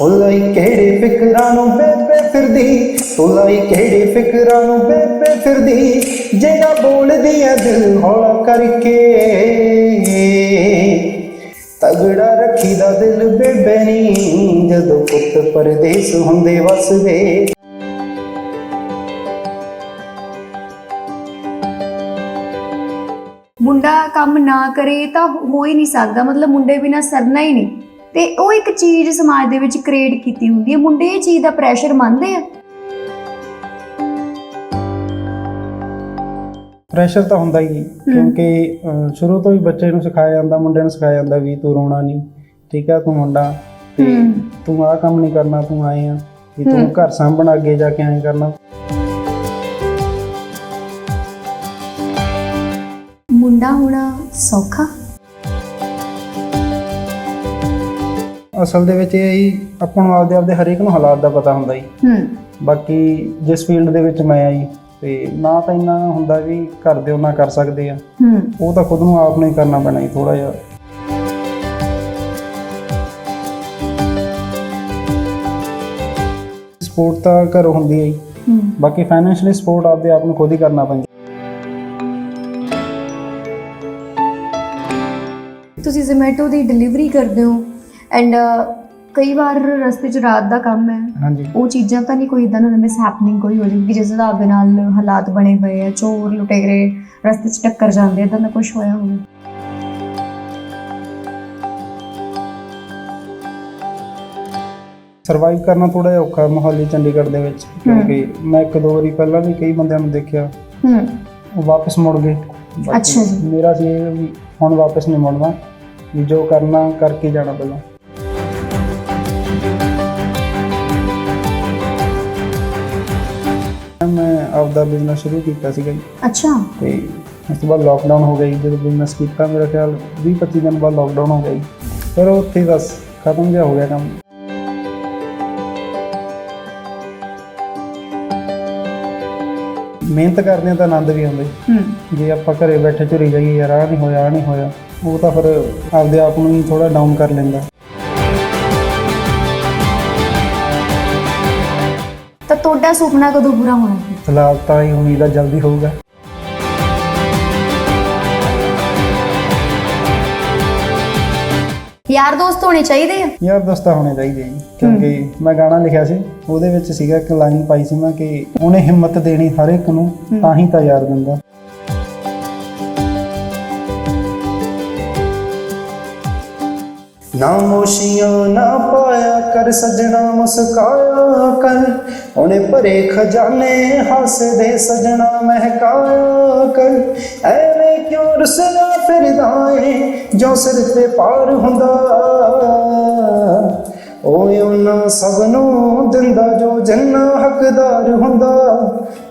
ਹੁਲਾਈ ਕਿਹੜੇ ਫਿਕਰਾਂ ਨੂੰ ਬੇਬੇ ਫਿਰਦੀ ਹੁਲਾਈ ਕਿਹੜੇ ਫਿਕਰਾਂ ਨੂੰ ਬੇਬੇ ਫਿਰਦੀ, ਜਿਹੜਾ ਬੋਲਦੀ ਐ ਦਿਲ ਹੌਲਾ ਕਰਕੇ। ਤਗੜਾ ਰੱਖੀਦਾ ਦਿਲ ਬੇਬੇ ਨੀ, ਜਦੋਂ ਪੁੱਤ ਪਰਦੇਸ ਹੁੰਦੇ ਵਸਦੇ। ਮੁੰਡਾ ਕੰਮ ਨਾ ਕਰੇ ਤਾਂ ਹੋ ਹੀ ਨਹੀਂ ਸਕਦਾ, ਮਤਲਬ ਮੁੰਡੇ ਬਿਨਾ ਸਰਨਾ ਹੀ ਨਹੀਂ। ਤੇ ਉਹ ਇੱਕ ਚੀਜ਼ ਸਮਾਜ ਦੇ ਵਿੱਚ ਕ੍ਰੀਏਟ ਕੀਤੀ ਹੁੰਦੀ ਹੈ। ਮੁੰਡੇ ਇਹ ਚੀਜ਼ ਦਾ ਪ੍ਰੈਸ਼ਰ ਮੰਨਦੇ ਆ? ਪ੍ਰੈਸ਼ਰ ਤਾਂ ਹੁੰਦਾ ਹੀ ਕਿਉਂਕਿ ਸ਼ੁਰੂ ਤੋਂ ਹੀ ਬੱਚੇ ਨੂੰ ਸਿਖਾਇਆ ਜਾਂਦਾ ਮੁੰਡੇ ਨੂੰ ਸਿਖਾਇਆ ਜਾਂਦਾ ਵੀ ਤੂੰ ਰੋਣਾ ਨਹੀਂ। ਠੀਕ ਆ ਤੂੰ ਮੁੰਡਾ। ਤੇ। ਤੂੰ ਆਹ ਕੰਮ ਨਹੀਂ ਕਰਨਾ ਤੂੰ ਆਏ ਆ। ਵੀ ਤੂੰ। ਘਰ ਸਾਂਭਣਾ ਅੱਗੇ ਜਾ ਕੇ ਐਂ ਕਰਨਾ। ਮੁੰਡਾ ਹੋਣਾ ਸੌਖਾ? ਅਸਲ ਦੇ ਵਿੱਚ ਇਹ ਹੀ ਆਪਾਂ ਨੂੰ ਆਪਦੇ ਆਪਦੇ ਹਰੇਕ ਨੂੰ ਹਾਲਾਤ ਦਾ ਪਤਾ ਹੁੰਦਾ ਹੀ ਹੂੰ। ਬਾਕੀ ਜਿਸ ਫੀਲਡ ਦੇ ਵਿੱਚ ਮੈਂ ਆਈ ਤੇ ਨਾ ਤਾਂ ਇੰਨਾ ਹੁੰਦਾ ਵੀ ਘਰ ਦੇ ਉਹਨਾਂ ਕਰ ਸਕਦੇ ਆ। ਹੂੰ। ਉਹ ਤਾਂ ਖੁਦ ਨੂੰ ਆਪ ਨੂੰ ਹੀ ਕਰਨਾ ਪੈਣਾ ਹੀ ਥੋੜਾ ਜਿਹਾ। ਸਪੋਰਟ ਤਾਂ ਘਰੋਂ ਹੁੰਦੀ ਹੂੰ ਬਾਕੀ ਫਾਈਨੈਂਸ਼ੀਅਲੀ ਸਪੋਰਟ ਆਪਦੇ ਆਪ ਨੂੰ ਖੁਦ ਹੀ ਕਰਨਾ ਪੈਂਦਾ। ਤੁਸੀਂ ਜ਼ੋਮੈਟੋ ਦੀ ਡਿਲੀਵਰੀ ਕਰਦੇ ਹੋ। ਐਂਡ ਕਈ ਵਾਰ ਰਸਤੇ 'ਚ ਰਾਤ ਦਾ ਕੰਮ ਹੈ। ਹਾਂਜੀ। ਉਹ ਚੀਜ਼ਾਂ ਤਾਂ ਨਹੀਂ ਕੋਈ ਇਦਾਂ ਦਾ ਮਿਸ ਹੈਪਨਿੰਗ ਕੋਈ ਹੋ ਜਾਵੇ ਕਿ ਜਿਸ ਦੇ ਨਾਲ ਹਾਲਾਤ ਬਣੇ ਪਏ ਆ ਚੋਰ ਲੁਟੇਰੇ ਰਸਤੇ 'ਚ ਟੱਕਰ ਜਾਂਦੇ ਇਦਾਂ ਦਾ ਕੁਝ ਹੋਇਆ ਹੋਵੇ। ਸਰਵਾਈਵ ਕਰਨਾ ਥੋੜਾ ਜਿਹਾ ਔਖਾ ਮੋਹਾਲੀ ਚੰਡੀਗੜ੍ਹ ਦੇ ਵਿੱਚ ਕਿਉਂਕਿ ਮੈਂ ਇੱਕ ਦੋ ਵਾਰੀ ਪਹਿਲਾਂ ਵੀ ਕਈ ਬੰਦਿਆਂ ਨੂੰ ਦੇਖਿਆ। ਹੂੰ। ਉਹ ਵਾਪਸ ਮੁੜ ਗਏ। ਬਾਕੀ ਅੱਛਾ ਜੀ। ਮੇਰਾ ਸੀ ਇਹ ਵੀ ਹੁਣ ਵਾਪਸ ਨਹੀਂ ਮੁੜਨਾ। ਵੀ ਜੋ ਕਰਨਾ ਕਰਕੇ ਜਾਣਾ ਪਹਿਲਾਂ। ਆਪਦਾ ਬਿਜ਼ਨਸ ਸ਼ੁਰੂ ਕੀਤਾ ਸੀਗਾ ਜੀ। ਅੱਛਾ। ਤੇ ਉਸ ਤੋਂ ਬਾਅਦ ਲੋਕਡਾਊਨ ਹੋ ਗਈ ਜਦੋਂ ਬਿਜ਼ਨਸ ਕੀਤਾ ਮੇਰਾ ਖਿਆਲ 20 25 ਦਿਨ ਬਾਅਦ ਲੋਕਡਾਊਨ ਹੋ ਗਈ ਫਿਰ ਉਹ ਉੱਥੇ ਬਸ ਖਤਮ ਜਿਹਾ ਹੋ ਗਿਆ ਕੰਮ। ਮਿਹਨਤ ਕਰਦੇ ਹਾਂ ਤਾਂ ਆਨੰਦ ਵੀ ਆਉਂਦਾ ਜੀ। ਜੇ ਆਪਾਂ ਘਰੇ ਬੈਠੇ ਝੁਰੀ ਜਾਈਏ ਯਾਰ ਆਹ ਨਹੀਂ ਹੋਇਆ ਆਹ ਨਹੀਂ ਹੋਇਆ ਉਹ ਤਾਂ ਫਿਰ ਆਪਦੇ ਆਪ ਨੂੰ ਹੀ ਥੋੜਾ ਡਾਊਨ ਕਰ ਲੈਂਦਾ। ਤੁਹਾਡਾ ਸੁਪਨਾ ਕਦੋਂ ਪੂਰਾ ਹੋਣਾ ਹੈ ਫਿਲਹਾਲ ਤਾਂ ਇਹ ਉਮੀਦ ਆ ਜਲਦੀ ਹੋਊਗਾ। ਯਾਰ ਦੋਸਤ ਹੋਣੇ ਚਾਹੀਦੇ ਆ? ਯਾਰ ਦੋਸਤਾਂ ਹੋਣੇ ਚਾਹੀਦੇ ਜੀ ਕਿਉਂਕਿ ਮੈਂ ਗਾਣਾ ਲਿਖਿਆ ਸੀ ਉਹਦੇ ਵਿੱਚ ਸੀਗਾ ਇੱਕ ਲਾਈਨ ਪਾਈ ਸੀ ਮੈਂ ਕਿ ਉਹਨੇ ਹਿੰਮਤ ਦੇਣੀ ਹਰ ਇੱਕ ਨੂੰ ਤਾਂ ਹੀ ਤਾਂ ਯਾਰ ਦਿੰਦਾ। ਨਾ ਮੋਸ਼ੀਆਂ, ਨਾ ਪਾਇਆ ਕਰ ਸਜਣਾ ਮੁਸਕਾਇਆ ਕਰ। ਉਹਨੇ ਭਰੇ ਖਜ਼ਾਨੇ ਹੱਸਦੇ ਸਜਣਾ ਮਹਿਕਾਇਆ ਕਰ। ਐਵੇਂ ਕਿਉਂ ਰੁਸਦਾ ਫਿਰਦਾ ਏ, ਜੋ ਸਿਰ ਤੇ ਪਾਰ ਹੁੰਦਾ? ਓਏ ਉਹਨਾਂ ਸਭ ਨੂੰ ਦਿੰਦਾ ਜੋ ਜਿੰਨਾ ਹੱਕਦਾਰ ਹੁੰਦਾ।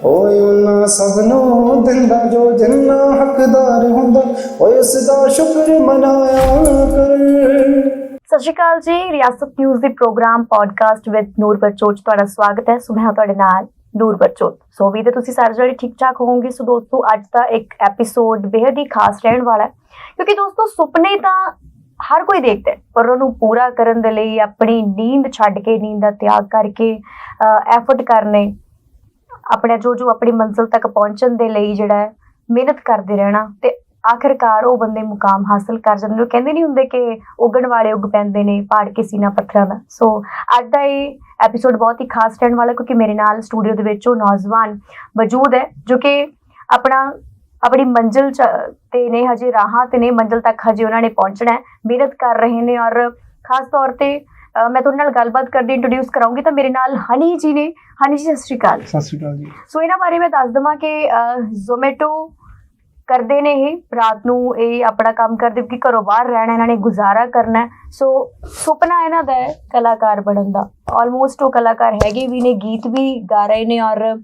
ਓਏ ਉਹਨਾਂ ਸਭ ਨੂੰ ਦਿੰਦਾ ਜੋ ਜਿੰਨਾ ਹੱਕਦਾਰ ਹੁੰਦਾ। ਓਏ ਉਸ ਦਾ ਸ਼ੁਕਰ ਮਨਾਇਆ ਕਰ। ਸਤਿ ਸ਼੍ਰੀ ਅਕਾਲ ਜੀ, ਰਿਆਸਤ ਨਿਊਜ਼ ਦੇ programme podcast with Noor Barchot ਤੁਹਾਡਾ ਸਵਾਗਤ ਹੈ। ਸੁਬਹ ਤੁਹਾਡੇ ਨਾਲ ਨੂਰ ਬਰਚੋਟ ਸੋ ਵੀ ਤੇ ਤੁਸੀਂ ਸਾਰੇ ਜਿਹੜੇ ਠੀਕ ਠਾਕ ਹੋਵੋਗੇ। ਸੋ ਦੋਸਤੋ, ਅੱਜ ਦਾ ਇੱਕ ਐਪੀਸੋਡ ਬੇहद ਹੀ ਖਾਸ ਰਹਿਣ ਵਾਲਾ ਹੈ। ਕਿਉਂਕਿ ਦੋਸਤੋ, ਸੁਪਨੇ ਤਾਂ ਹਰ ਕੋਈ ਦੇਖਦਾ ਹੈ, ਪਰ ਉਹਨੂੰ ਪੂਰਾ ਕਰਨ ਦੇ ਲਈ ਆਪਣੀ ਨੀਂਦ ਛੱਡ ਕੇ, ਨੀਂਦ ਦਾ ਤਿਆਗ ਕਰਕੇ ਐਫਰਟ ਕਰਨੇ, ਆਪਣਾ ਜੋ ਜੋ ਆਪਣੀ ਮੰਜ਼ਿਲ ਤੱਕ ਪਹੁੰਚਣ ਦੇ ਲਈ ਜਿਹੜਾ ਹੈ, ਮਿਹਨਤ ਕਰਦੇ ਰਹਿਣਾ ਤੇ ਆਖਿਰਕਾਰ ਉਹ ਬੰਦੇ ਮੁਕਾਮ ਹਾਸਲ ਕਰ ਜਾਂਦੇ ਨੇ। ਕਹਿੰਦੇ ਨਹੀਂ ਹੁੰਦੇ ਕਿ ਉੱਗਣ ਵਾਲੇ ਉੱਗ ਪੈਂਦੇ ਨੇ ਪਾੜ ਕੇ ਸੀਨਾ ਪੱਥਰਾਂ ਦਾ। ਸੋ ਅੱਜ ਦਾ ਇਹ ਐਪੀਸੋਡ ਬਹੁਤ ਹੀ ਖਾਸ ਰਹਿਣ ਵਾਲਾ ਕਿਉਂਕਿ ਮੇਰੇ ਨਾਲ ਸਟੂਡੀਓ ਦੇ ਵਿੱਚ ਉਹ ਨੌਜਵਾਨ ਮੌਜੂਦ ਹੈ ਜੋ ਕਿ ਆਪਣਾ ਆਪਣੀ ਮੰਜ਼ਿਲ ਤੇ ਨੇ ਹਜੇ ਰਾਹਾਂ ਤੇ ਨੇ ਮੰਜ਼ਿਲ ਤੱਕ ਹਜੇ ਉਹਨਾਂ ਨੇ ਪਹੁੰਚਣਾ ਹੈ ਮਿਹਨਤ ਕਰ ਰਹੇ ਨੇ ਔਰ ਖਾਸ ਤੌਰ ਤੇ ਮੈਂ ਤੁਹਾਡੇ ਨਾਲ ਗੱਲਬਾਤ ਕਰਦੀ ਇੰਟਰੋਡਿਊਸ ਕਰਾਂਗੀ ਤਾਂ ਮੇਰੇ ਨਾਲ ਹਨੀ ਜੀ ਨੇ। ਹਨੀ ਜੀ ਸਤਿ ਸ਼੍ਰੀ ਅਕਾਲ ਸਤਿ ਸ਼੍ਰੀ ਅਕਾਲ ਜੀ। ਸੋ ਇਹਨਾਂ ਬਾਰੇ ਮੈਂ ਦੱਸ ਦਵਾਂ ਕਿ ਜ਼ੋਮੈਟੋ ਕਰਦੇ ਨੇ ਇਹ ਰਾਤ ਨੂੰ ਇਹ ਆਪਣਾ ਕੰਮ ਕਰਦੇ ਕਿ ਘਰੋਂ ਬਾਹਰ ਰਹਿਣਾ ਇਹਨਾਂ ਨੇ ਗੁਜ਼ਾਰਾ ਕਰਨਾ। ਸੋ ਸੁਪਨਾ ਇਹਨਾਂ ਦਾ ਹੈ ਕਲਾਕਾਰ ਬਣਨ ਦਾ। ਆਲਮੋਸਟ ਉਹ ਕਲਾਕਾਰ ਹੈਗੇ ਵੀ ਨੇ ਗੀਤ ਵੀ ਗਾ ਰਹੇ ਨੇ ਔਰ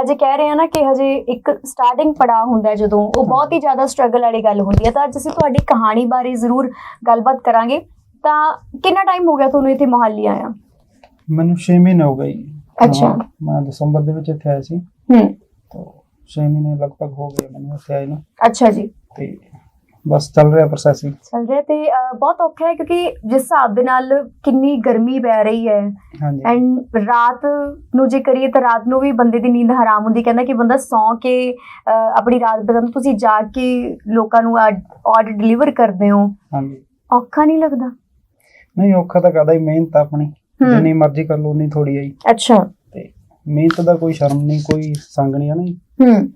ਹਜੇ ਕਹਿ ਰਹੇ ਆ ਨਾ ਕਿ ਹਜੇ ਇੱਕ ਸਟਾਰਟਿੰਗ ਪੜਾ ਹੁੰਦਾ ਜਦੋਂ। ਉਹ ਬਹੁਤ ਹੀ ਜ਼ਿਆਦਾ ਸਟਰਗਲ ਵਾਲੀ ਗੱਲ ਹੁੰਦੀ ਹੈ। ਤਾਂ ਅੱਜ ਅਸੀਂ ਤੁਹਾਡੀ ਕਹਾਣੀ ਬਾਰੇ ਜ਼ਰੂਰ ਗੱਲਬਾਤ ਕਰਾਂਗੇ। ਤਾਂ ਕਿੰਨਾ ਟਾਈਮ ਹੋ ਗਿਆ ਤੁਹਾਨੂੰ ਇੱਥੇ ਮੋਹਾਲੀ ਆਇਆ? ਮੈਨੂੰ 6 ਮਹੀਨੇ ਹੋ ਗਏ। ਅੱਛਾ। ਮੈਂ ਦਸੰਬਰ ਦੇ ਵਿੱਚ ਇੱਥੇ ਆਇਆ ਸੀ। ਹੂੰ। 6 ਮਹੀਨੇ ਲਗਭਗ ਹੋ ਗਏ ਮੈਨੂੰ ਇੱਥੇ ਆਏ ਨੂੰ। ਅੱਛਾ ਜੀ। ਤੇ ਬਸ ਚੱਲ ਰਿਹਾ ਪ੍ਰੋਸੈਸਿੰਗ ਚੱਲ ਰਿਹਾ ਤੇ ਅਹ, ਬਹੁਤ ਔਖਾ ਹੈ ਕਿਉਂਕਿ ਜਿਸ ਹਿਸਾਬ ਦੇ ਨਾਲ ਕਿੰਨੀ ਗਰਮੀ ਪੈ ਰਹੀ ਹੈ। ਹਾਂਜੀ। ਐਂਡ ਰਾਤ ਨੂੰ ਜੇ ਕਰੀਏ ਤਾਂ ਰਾਤ ਨੂੰ ਵੀ ਬੰਦੇ ਦੀ ਨੀਂਦ ਹਰਾਮ ਹੁੰਦੀ ਕਹਿੰਦਾ ਕਿ ਬੰਦਾ ਸੌਂ ਕੇ ਅਹ, ਆਪਣੀ ਰਾਤ ਬਦਲ ਤੁਸੀਂ ਜਾ ਕੇ ਲੋਕਾਂ ਨੂੰ ਆਰਡਰ ਡਿਲੀਵਰ ਕਰਦੇ ਹੋ। ਹਾਂਜੀ। ਔਖਾ ਨਹੀਂ ਲੱਗਦਾ? ਨਹੀਂ ਔਖਾ ਤਾਂ ਕਦਾ ਹੀ ਮਿਹਨਤ ਆ ਆਪਣੀ। ਹੂੰ। ਜਿੰਨੀ ਮਰਜ਼ੀ ਕਰ ਲਓ ਉਨੀ ਥੋੜੀ ਆਈ ਅੱਛਾ। ਤੇ ਮਿਹਨਤ ਦਾ ਕੋਈ ਸ਼ਰਮ ਨਹੀਂ ਕੋਈ ਸੰਗ ਨਹੀਂ ਹੈ ਨਾ ਜੀ। ਹੂੰ।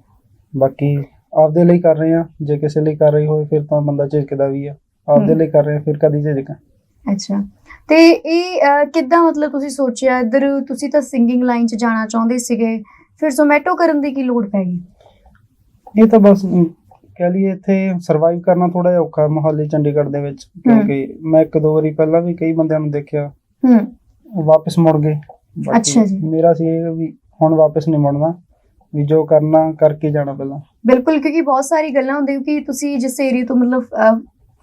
ਬਾਕੀ ਆਪਦੇ ਲਈ ਕਰ ਰਹੇ ਆ ਜੇ ਕਿਸੇ ਲਈ ਕਰ ਰਹੀ ਹੋਵੇ ਫਿਰ ਤਾਂ ਬੰਦਾ ਝਿਜਕਦਾ ਵੀ ਆ। ਆਪਦੇ। ਲਈ ਕਰ ਰਹੇ ਆ ਫਿਰ ਕਦੀ ਝਿਜਕਾਂ। ਅੱਛਾ। ਤੇ ਇਹ ਕਿੱਦਾਂ ਮਤਲਬ ਤੁਸੀਂ ਸੋਚਿਆ ਇੱਧਰ ਤੁਸੀਂ ਤਾਂ ਸਿੰਗਿੰਗ ਲਾਈਨ 'ਚ ਜਾਣਾ ਚਾਹੁੰਦੇ ਸੀਗੇ ਫਿਰ ਜ਼ੋਮੈਟੋ ਕਰਨ ਦੀ ਕੀ ਲੋੜ ਪੈ ਗਈ? ਇਹ ਤਾਂ ਬਸ ਕਹਿ ਲਈਏ ਇੱਥੇ ਸਰਵਾਈਵ ਕਰਨਾ ਥੋੜਾ ਜਿਹਾ ਔਖਾ ਮੋਹਾਲੀ ਚੰਡੀਗੜ੍ਹ ਦੇ ਵਿੱਚ। ਕਿਉਂਕਿ ਮੈਂ ਇੱਕ ਦੋ ਵਾਰੀ ਪਹਿਲਾਂ ਵੀ ਕਈ ਬੰਦਿਆਂ ਨੂੰ ਦੇਖਿਆ। ਹੂੰ। ਵਾਪਸ ਮੁੜ ਗਏ। ਅੱਛਾ ਜੀ। ਮੇਰਾ ਸੀ ਵੀ ਹੁਣ ਵਾਪਸ ਨਹੀਂ ਮੁੜਨਾ। ਵੀ ਜੋ ਕਰਨਾ ਕਰਕੇ ਜਾਣਾ ਪਹਿਲਾਂ। ਬਿਲਕੁਲ ਕਿਉਂਕਿ ਬਹੁਤ ਸਾਰੀ ਗੱਲਾਂ ਹੁੰਦੀਆਂ ਕਿ ਤੁਸੀਂ ਜਿਸ ਏਰੀਆ ਤੋਂ ਮਤਲਬ ਅਹ,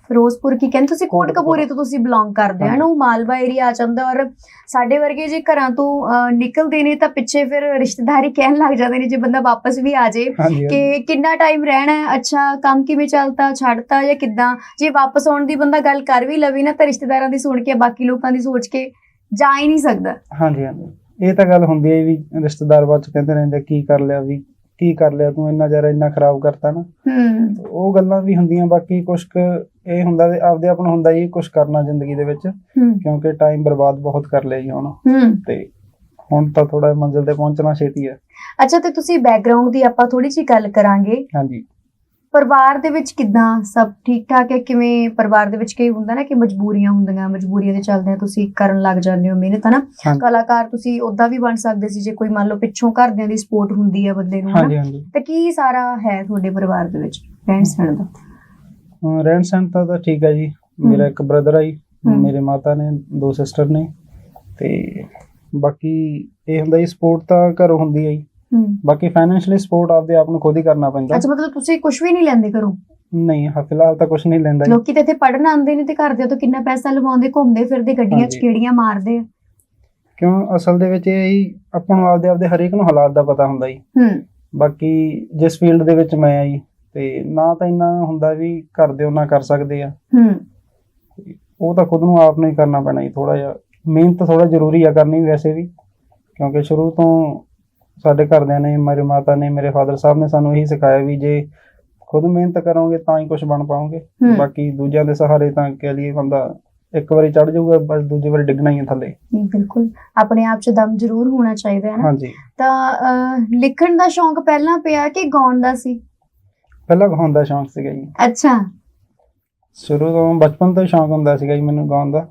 ਫਿਰੋਜ਼ਪੁਰ ਕੀ ਕਹਿੰਦੇ ਤੁਸੀਂ ਕੋਟ ਕਪੂਰੇ ਤੋਂ ਤੁਸੀਂ ਬਿਲੋਂਗ ਕਰਦੇ ਹੋ ਨਾ ਉਹ ਮਾਲਵਾ ਏਰੀਆ ਆ ਜਾਂਦਾ ਔਰ ਸਾਡੇ ਵਰਗੇ ਜੇ ਘਰਾਂ ਤੋਂ ਅਹ, ਨਿਕਲਦੇ ਨੇ ਤਾਂ ਪਿੱਛੇ ਫਿਰ ਰਿਸ਼ਤੇਦਾਰੀ ਕਹਿਣ ਲੱਗ ਜਾਂਦੇ ਨੇ ਜੇ ਬੰਦਾ ਵਾਪਸ ਵੀ ਆ ਜਾਏ ਹਾਂਜੀ ਹਾਂਜੀ। ਕਿ ਕਿੰਨਾ ਟਾਈਮ ਰਹਿਣਾ ਹੈ? ਅੱਛਾ ਕੰਮ ਕਿਵੇਂ ਚੱਲਦਾ ਛੱਡਤਾ ਜਾਂ ਕਿੱਦਾਂ? ਜੇ ਵਾਪਸ ਆਉਣ ਦੀ ਬੰਦਾ ਗੱਲ ਕਰ ਵੀ ਲਵੇ ਨਾ ਤਾਂ ਰਿਸ਼ਤੇਦਾਰਾਂ ਦੀ ਸੁਣ ਕੇ ਬਾਕੀ ਲੋਕਾਂ ਦੀ ਸੋਚ ਕੇ ਜਾ ਹੀ ਨਹੀਂ ਸਕਦਾ। ਹਾਂਜੀ ਹਾਂਜੀ। ਇਹ ਤਾਂ ਗੱਲ ਹੁੰਦੀ ਹੈ ਵੀ ਰਿਸ਼ਤੇਦਾਰ ਬਾਅਦ ਚ ਕਹਿੰਦੇ ਰਹਿੰਦੇ ਕੀ ਕਰ ਲਿਆ ਵੀ? ਕੀ ਕਰ ਲਿਆ ਤੂੰ? ਇੰਨਾ ਜ਼ਿਆਦਾ ਇੰਨਾ ਖਰਾਬ ਕਰਤਾ ਨਾ। ਹੂੰ। ਉਹ ਗੱਲਾਂ ਵੀ ਹੁੰਦੀਆਂ ਬਾਕੀ ਕੁਝ ਕੁ ਇਹ ਹੁੰਦਾ ਵੀ ਆਪਦੇ ਆਪ ਨੂੰ ਹੁੰਦਾ ਜੀ ਕੁਝ ਕਰਨਾ ਜ਼ਿੰਦਗੀ ਦੇ ਵਿੱਚ ਹੂੰ। ਕਿਉਂਕਿ ਟਾਈਮ ਬਰਬਾਦ ਬਹੁਤ ਕਰ ਲਿਆ ਜੀ ਹੁਣ। ਹੂੰ। ਤੇ ਹੁਣ ਤਾਂ ਥੋੜਾ ਮੰਜ਼ਿਲ ਤੇ ਪਹੁੰਚਣਾ ਛੇਤੀ ਹੈ। ਅੱਛਾ ਤੇ ਤੁਸੀਂ ਬੈਕਗ੍ਰਾਉਂਡ ਦੀ ਆਪਾਂ ਥੋੜੀ ਜਿਹੀ ਗੱਲ ਕਰਾਂਗੇ। ਹਾਂਜੀ। ਪਰਿਵਾਰ ਦੇ ਵਿੱਚ ਕਿੱਦਾਂ? ਸਭ ਠੀਕ ਠਾਕ ਹੈ? ਕਿਵੇਂ ਪਰਿਵਾਰ ਦੇ ਵਿੱਚ ਕਈ ਹੁੰਦਾ ਨਾ ਕਿ ਮਜਬੂਰੀਆਂ ਹੁੰਦੀਆਂ ਮਜਬੂਰੀਆਂ ਦੇ ਚੱਲਦੇ ਤੁਸੀਂ ਕਰਨ ਲੱਗ ਜਾਂਦੇ ਹੋ ਮਿਹਨਤ ਹਨਾ? ਕਲਾਕਾਰ ਤੁਸੀਂ ਉਦਾਂ ਵੀ ਬਣ ਸਕਦੇ ਸੀ ਜੇ ਕੋਈ ਮੰਨ ਲਓ ਪਿੱਛੋਂ ਘਰਦਿਆਂ ਦੀ ਸਪੋਰਟ ਹੁੰਦੀ ਹੈ ਬੰਦੇ ਨੂੰ ਹਨਾ? ਹਾਂਜੀ ਹਾਂਜੀ। ਤੇ ਕੀ ਸਾਰਾ ਹੈ ਤੁਹਾਡੇ ਪਰਿਵਾਰ ਦੇ ਵਿੱਚ ਰਹਿਣ ਸਹਿਣ ਦਾ? ਰਹਿਣ ਸਹਿਣ ਤਾਂ ਤਾਂ ਠੀਕ ਹੈ ਜੀ। ਮੇਰਾ ਇੱਕ ਬ੍ਰਦਰ ਆ ਜੀ ਹਮ। ਮੇਰੇ ਮਾਤਾ ਨੇ ਦੋ ਸਿਸਟਰ ਨੇ ਤੇ ਬਾਕੀ ਇਹ ਹੁੰਦਾ ਜੀ ਸਪੋਰਟ ਤਾਂ ਘਰੋਂ ਹੁੰਦੀ ਹੈ ਜੀ। ਬਾਕੀ ਫਾਈਨੈਂਸ਼ੀਅਲੀ ਸਪੋਰਟ ਆਪਦੇ ਆਪ ਨੂੰ ਖੁਦ ਹੀ ਕਰਨਾ ਪੈਂਦਾ। ਅੱਛਾ ਮਤਲਬ ਤੁਸੀਂ ਕੁਝ ਵੀ ਨਹੀਂ ਲੈਂਦੇ ਘਰੋਂ? ਨਹੀਂ ਹਾਂ ਫਿਲਹਾਲ ਤਾਂ ਕੁਝ ਨਹੀਂ ਲੈਂਦਾ ਲੋਕੀ ਤੇ ਇੱਥੇ ਪੜਨ ਆਉਂਦੇ ਨੇ ਤੇ ਘਰਦਿਆਂ ਤੋਂ ਕਿੰਨਾ ਪੈਸਾ ਲਵਾਉਂਦੇ ਘੁੰਮਦੇ ਫਿਰਦੇ ਗੱਡੀਆਂ 'ਚ। ਕਿਹੜੀਆਂ ਮਾਰਦੇ ਆ। ਕਿਉਂ? ਅਸਲ ਦੇ ਵਿੱਚ ਇਹ ਹੀ ਆਪਾਂ ਨੂੰ ਆਪਦੇ ਆਪਦੇ ਹਰੇਕ ਨੂੰ ਹਾਲਾਤ ਦਾ ਪਤਾ ਹੁੰਦਾ ਜੀ। ਹੂੰ। ਬਾਕੀ ਜਿਸ ਫੀਲਡ ਦੇ ਵਿੱਚ ਮੈਂ ਆ ਜੀ ਤੇ ਨਾ ਤਾਂ ਇੰਨਾ ਹੁੰਦਾ ਵੀ ਘਰ ਦੇ ਉਹਨਾਂ ਕਰ ਸਕਦੇ ਆ। ਹੂੰ। ਉਹ ਤਾਂ ਖੁਦ ਨੂੰ ਆਪ ਨੂੰ ਹੀ ਕਰਨਾ ਪੈਣਾ ਜੀ ਥੋੜਾ ਜਿਹਾ। ਮਿਹਨਤ ਥੋੜਾ ਜ਼ਰੂਰੀ ਆ ਕਰਨੀ ਵੈਸੇ ਵੀ ਕਿਉਂਕਿ ਸ਼ੁਰੂ ਤੋਂ ਸਾਡੇ ਘਰਦਿਆਂ ਨੇ ਮੇਰੇ ਮਾਤਾ ਨੇ ਮੇਰੇ ਫਾਦਰ ਸਾਹਿਬ ਨੇ ਸਾਨੂੰ ਇਹੀ ਸਿਖਾਇਆ ਵੀ ਜੇ ਖੁਦ ਮਿਹਨਤ ਕਰੋਗੇ ਤਾਂ ਹੀ ਕੁਝ ਬਣ ਪਾਓਗੇ। ਹੂੰ। ਬਾਕੀ ਦੂਜਿਆਂ ਦੇ ਸਹਾਰੇ ਤਾਂ ਕਹਿ ਲਈਏ ਬੰਦਾ ਇੱਕ ਵਾਰੀ ਚੜ ਜਾਊਗਾ ਬਸ ਦੂਜੀ ਵਾਰੀ ਡਿੱਗਣਾ ਹੀ ਹੈ ਥੱਲੇ। ਨਹੀਂ ਬਿਲਕੁਲ। ਆਪਣੇ ਆਪ 'ਚ ਦਮ ਜ਼ਰੂਰ ਹੋਣਾ ਚਾਹੀਦਾ ਹੈ ਨਾ। ਹਾਂਜੀ। ਤਾਂ ਅਹ, ਲਿਖਣ ਦਾ ਸ਼ੌਂਕ ਪਹਿਲਾਂ ਪਿਆ ਕਿ ਗਾਉਣ ਦਾ ਸੀ? ਪਹਿਲਾਂ ਗਾਉਣ ਦਾ ਸ਼ੌਂਕ ਸੀਗਾ ਜੀ। ਅੱਛਾ। ਸ਼ੁਰੂ ਤੋਂ ਬਚਪਨ ਤੋਂ ਹੀ ਸ਼ੌਂਕ ਹੁੰਦਾ ਸੀਗਾ ਜੀ ਮੈਨੂੰ ਗਾਉਣ ਦਾ।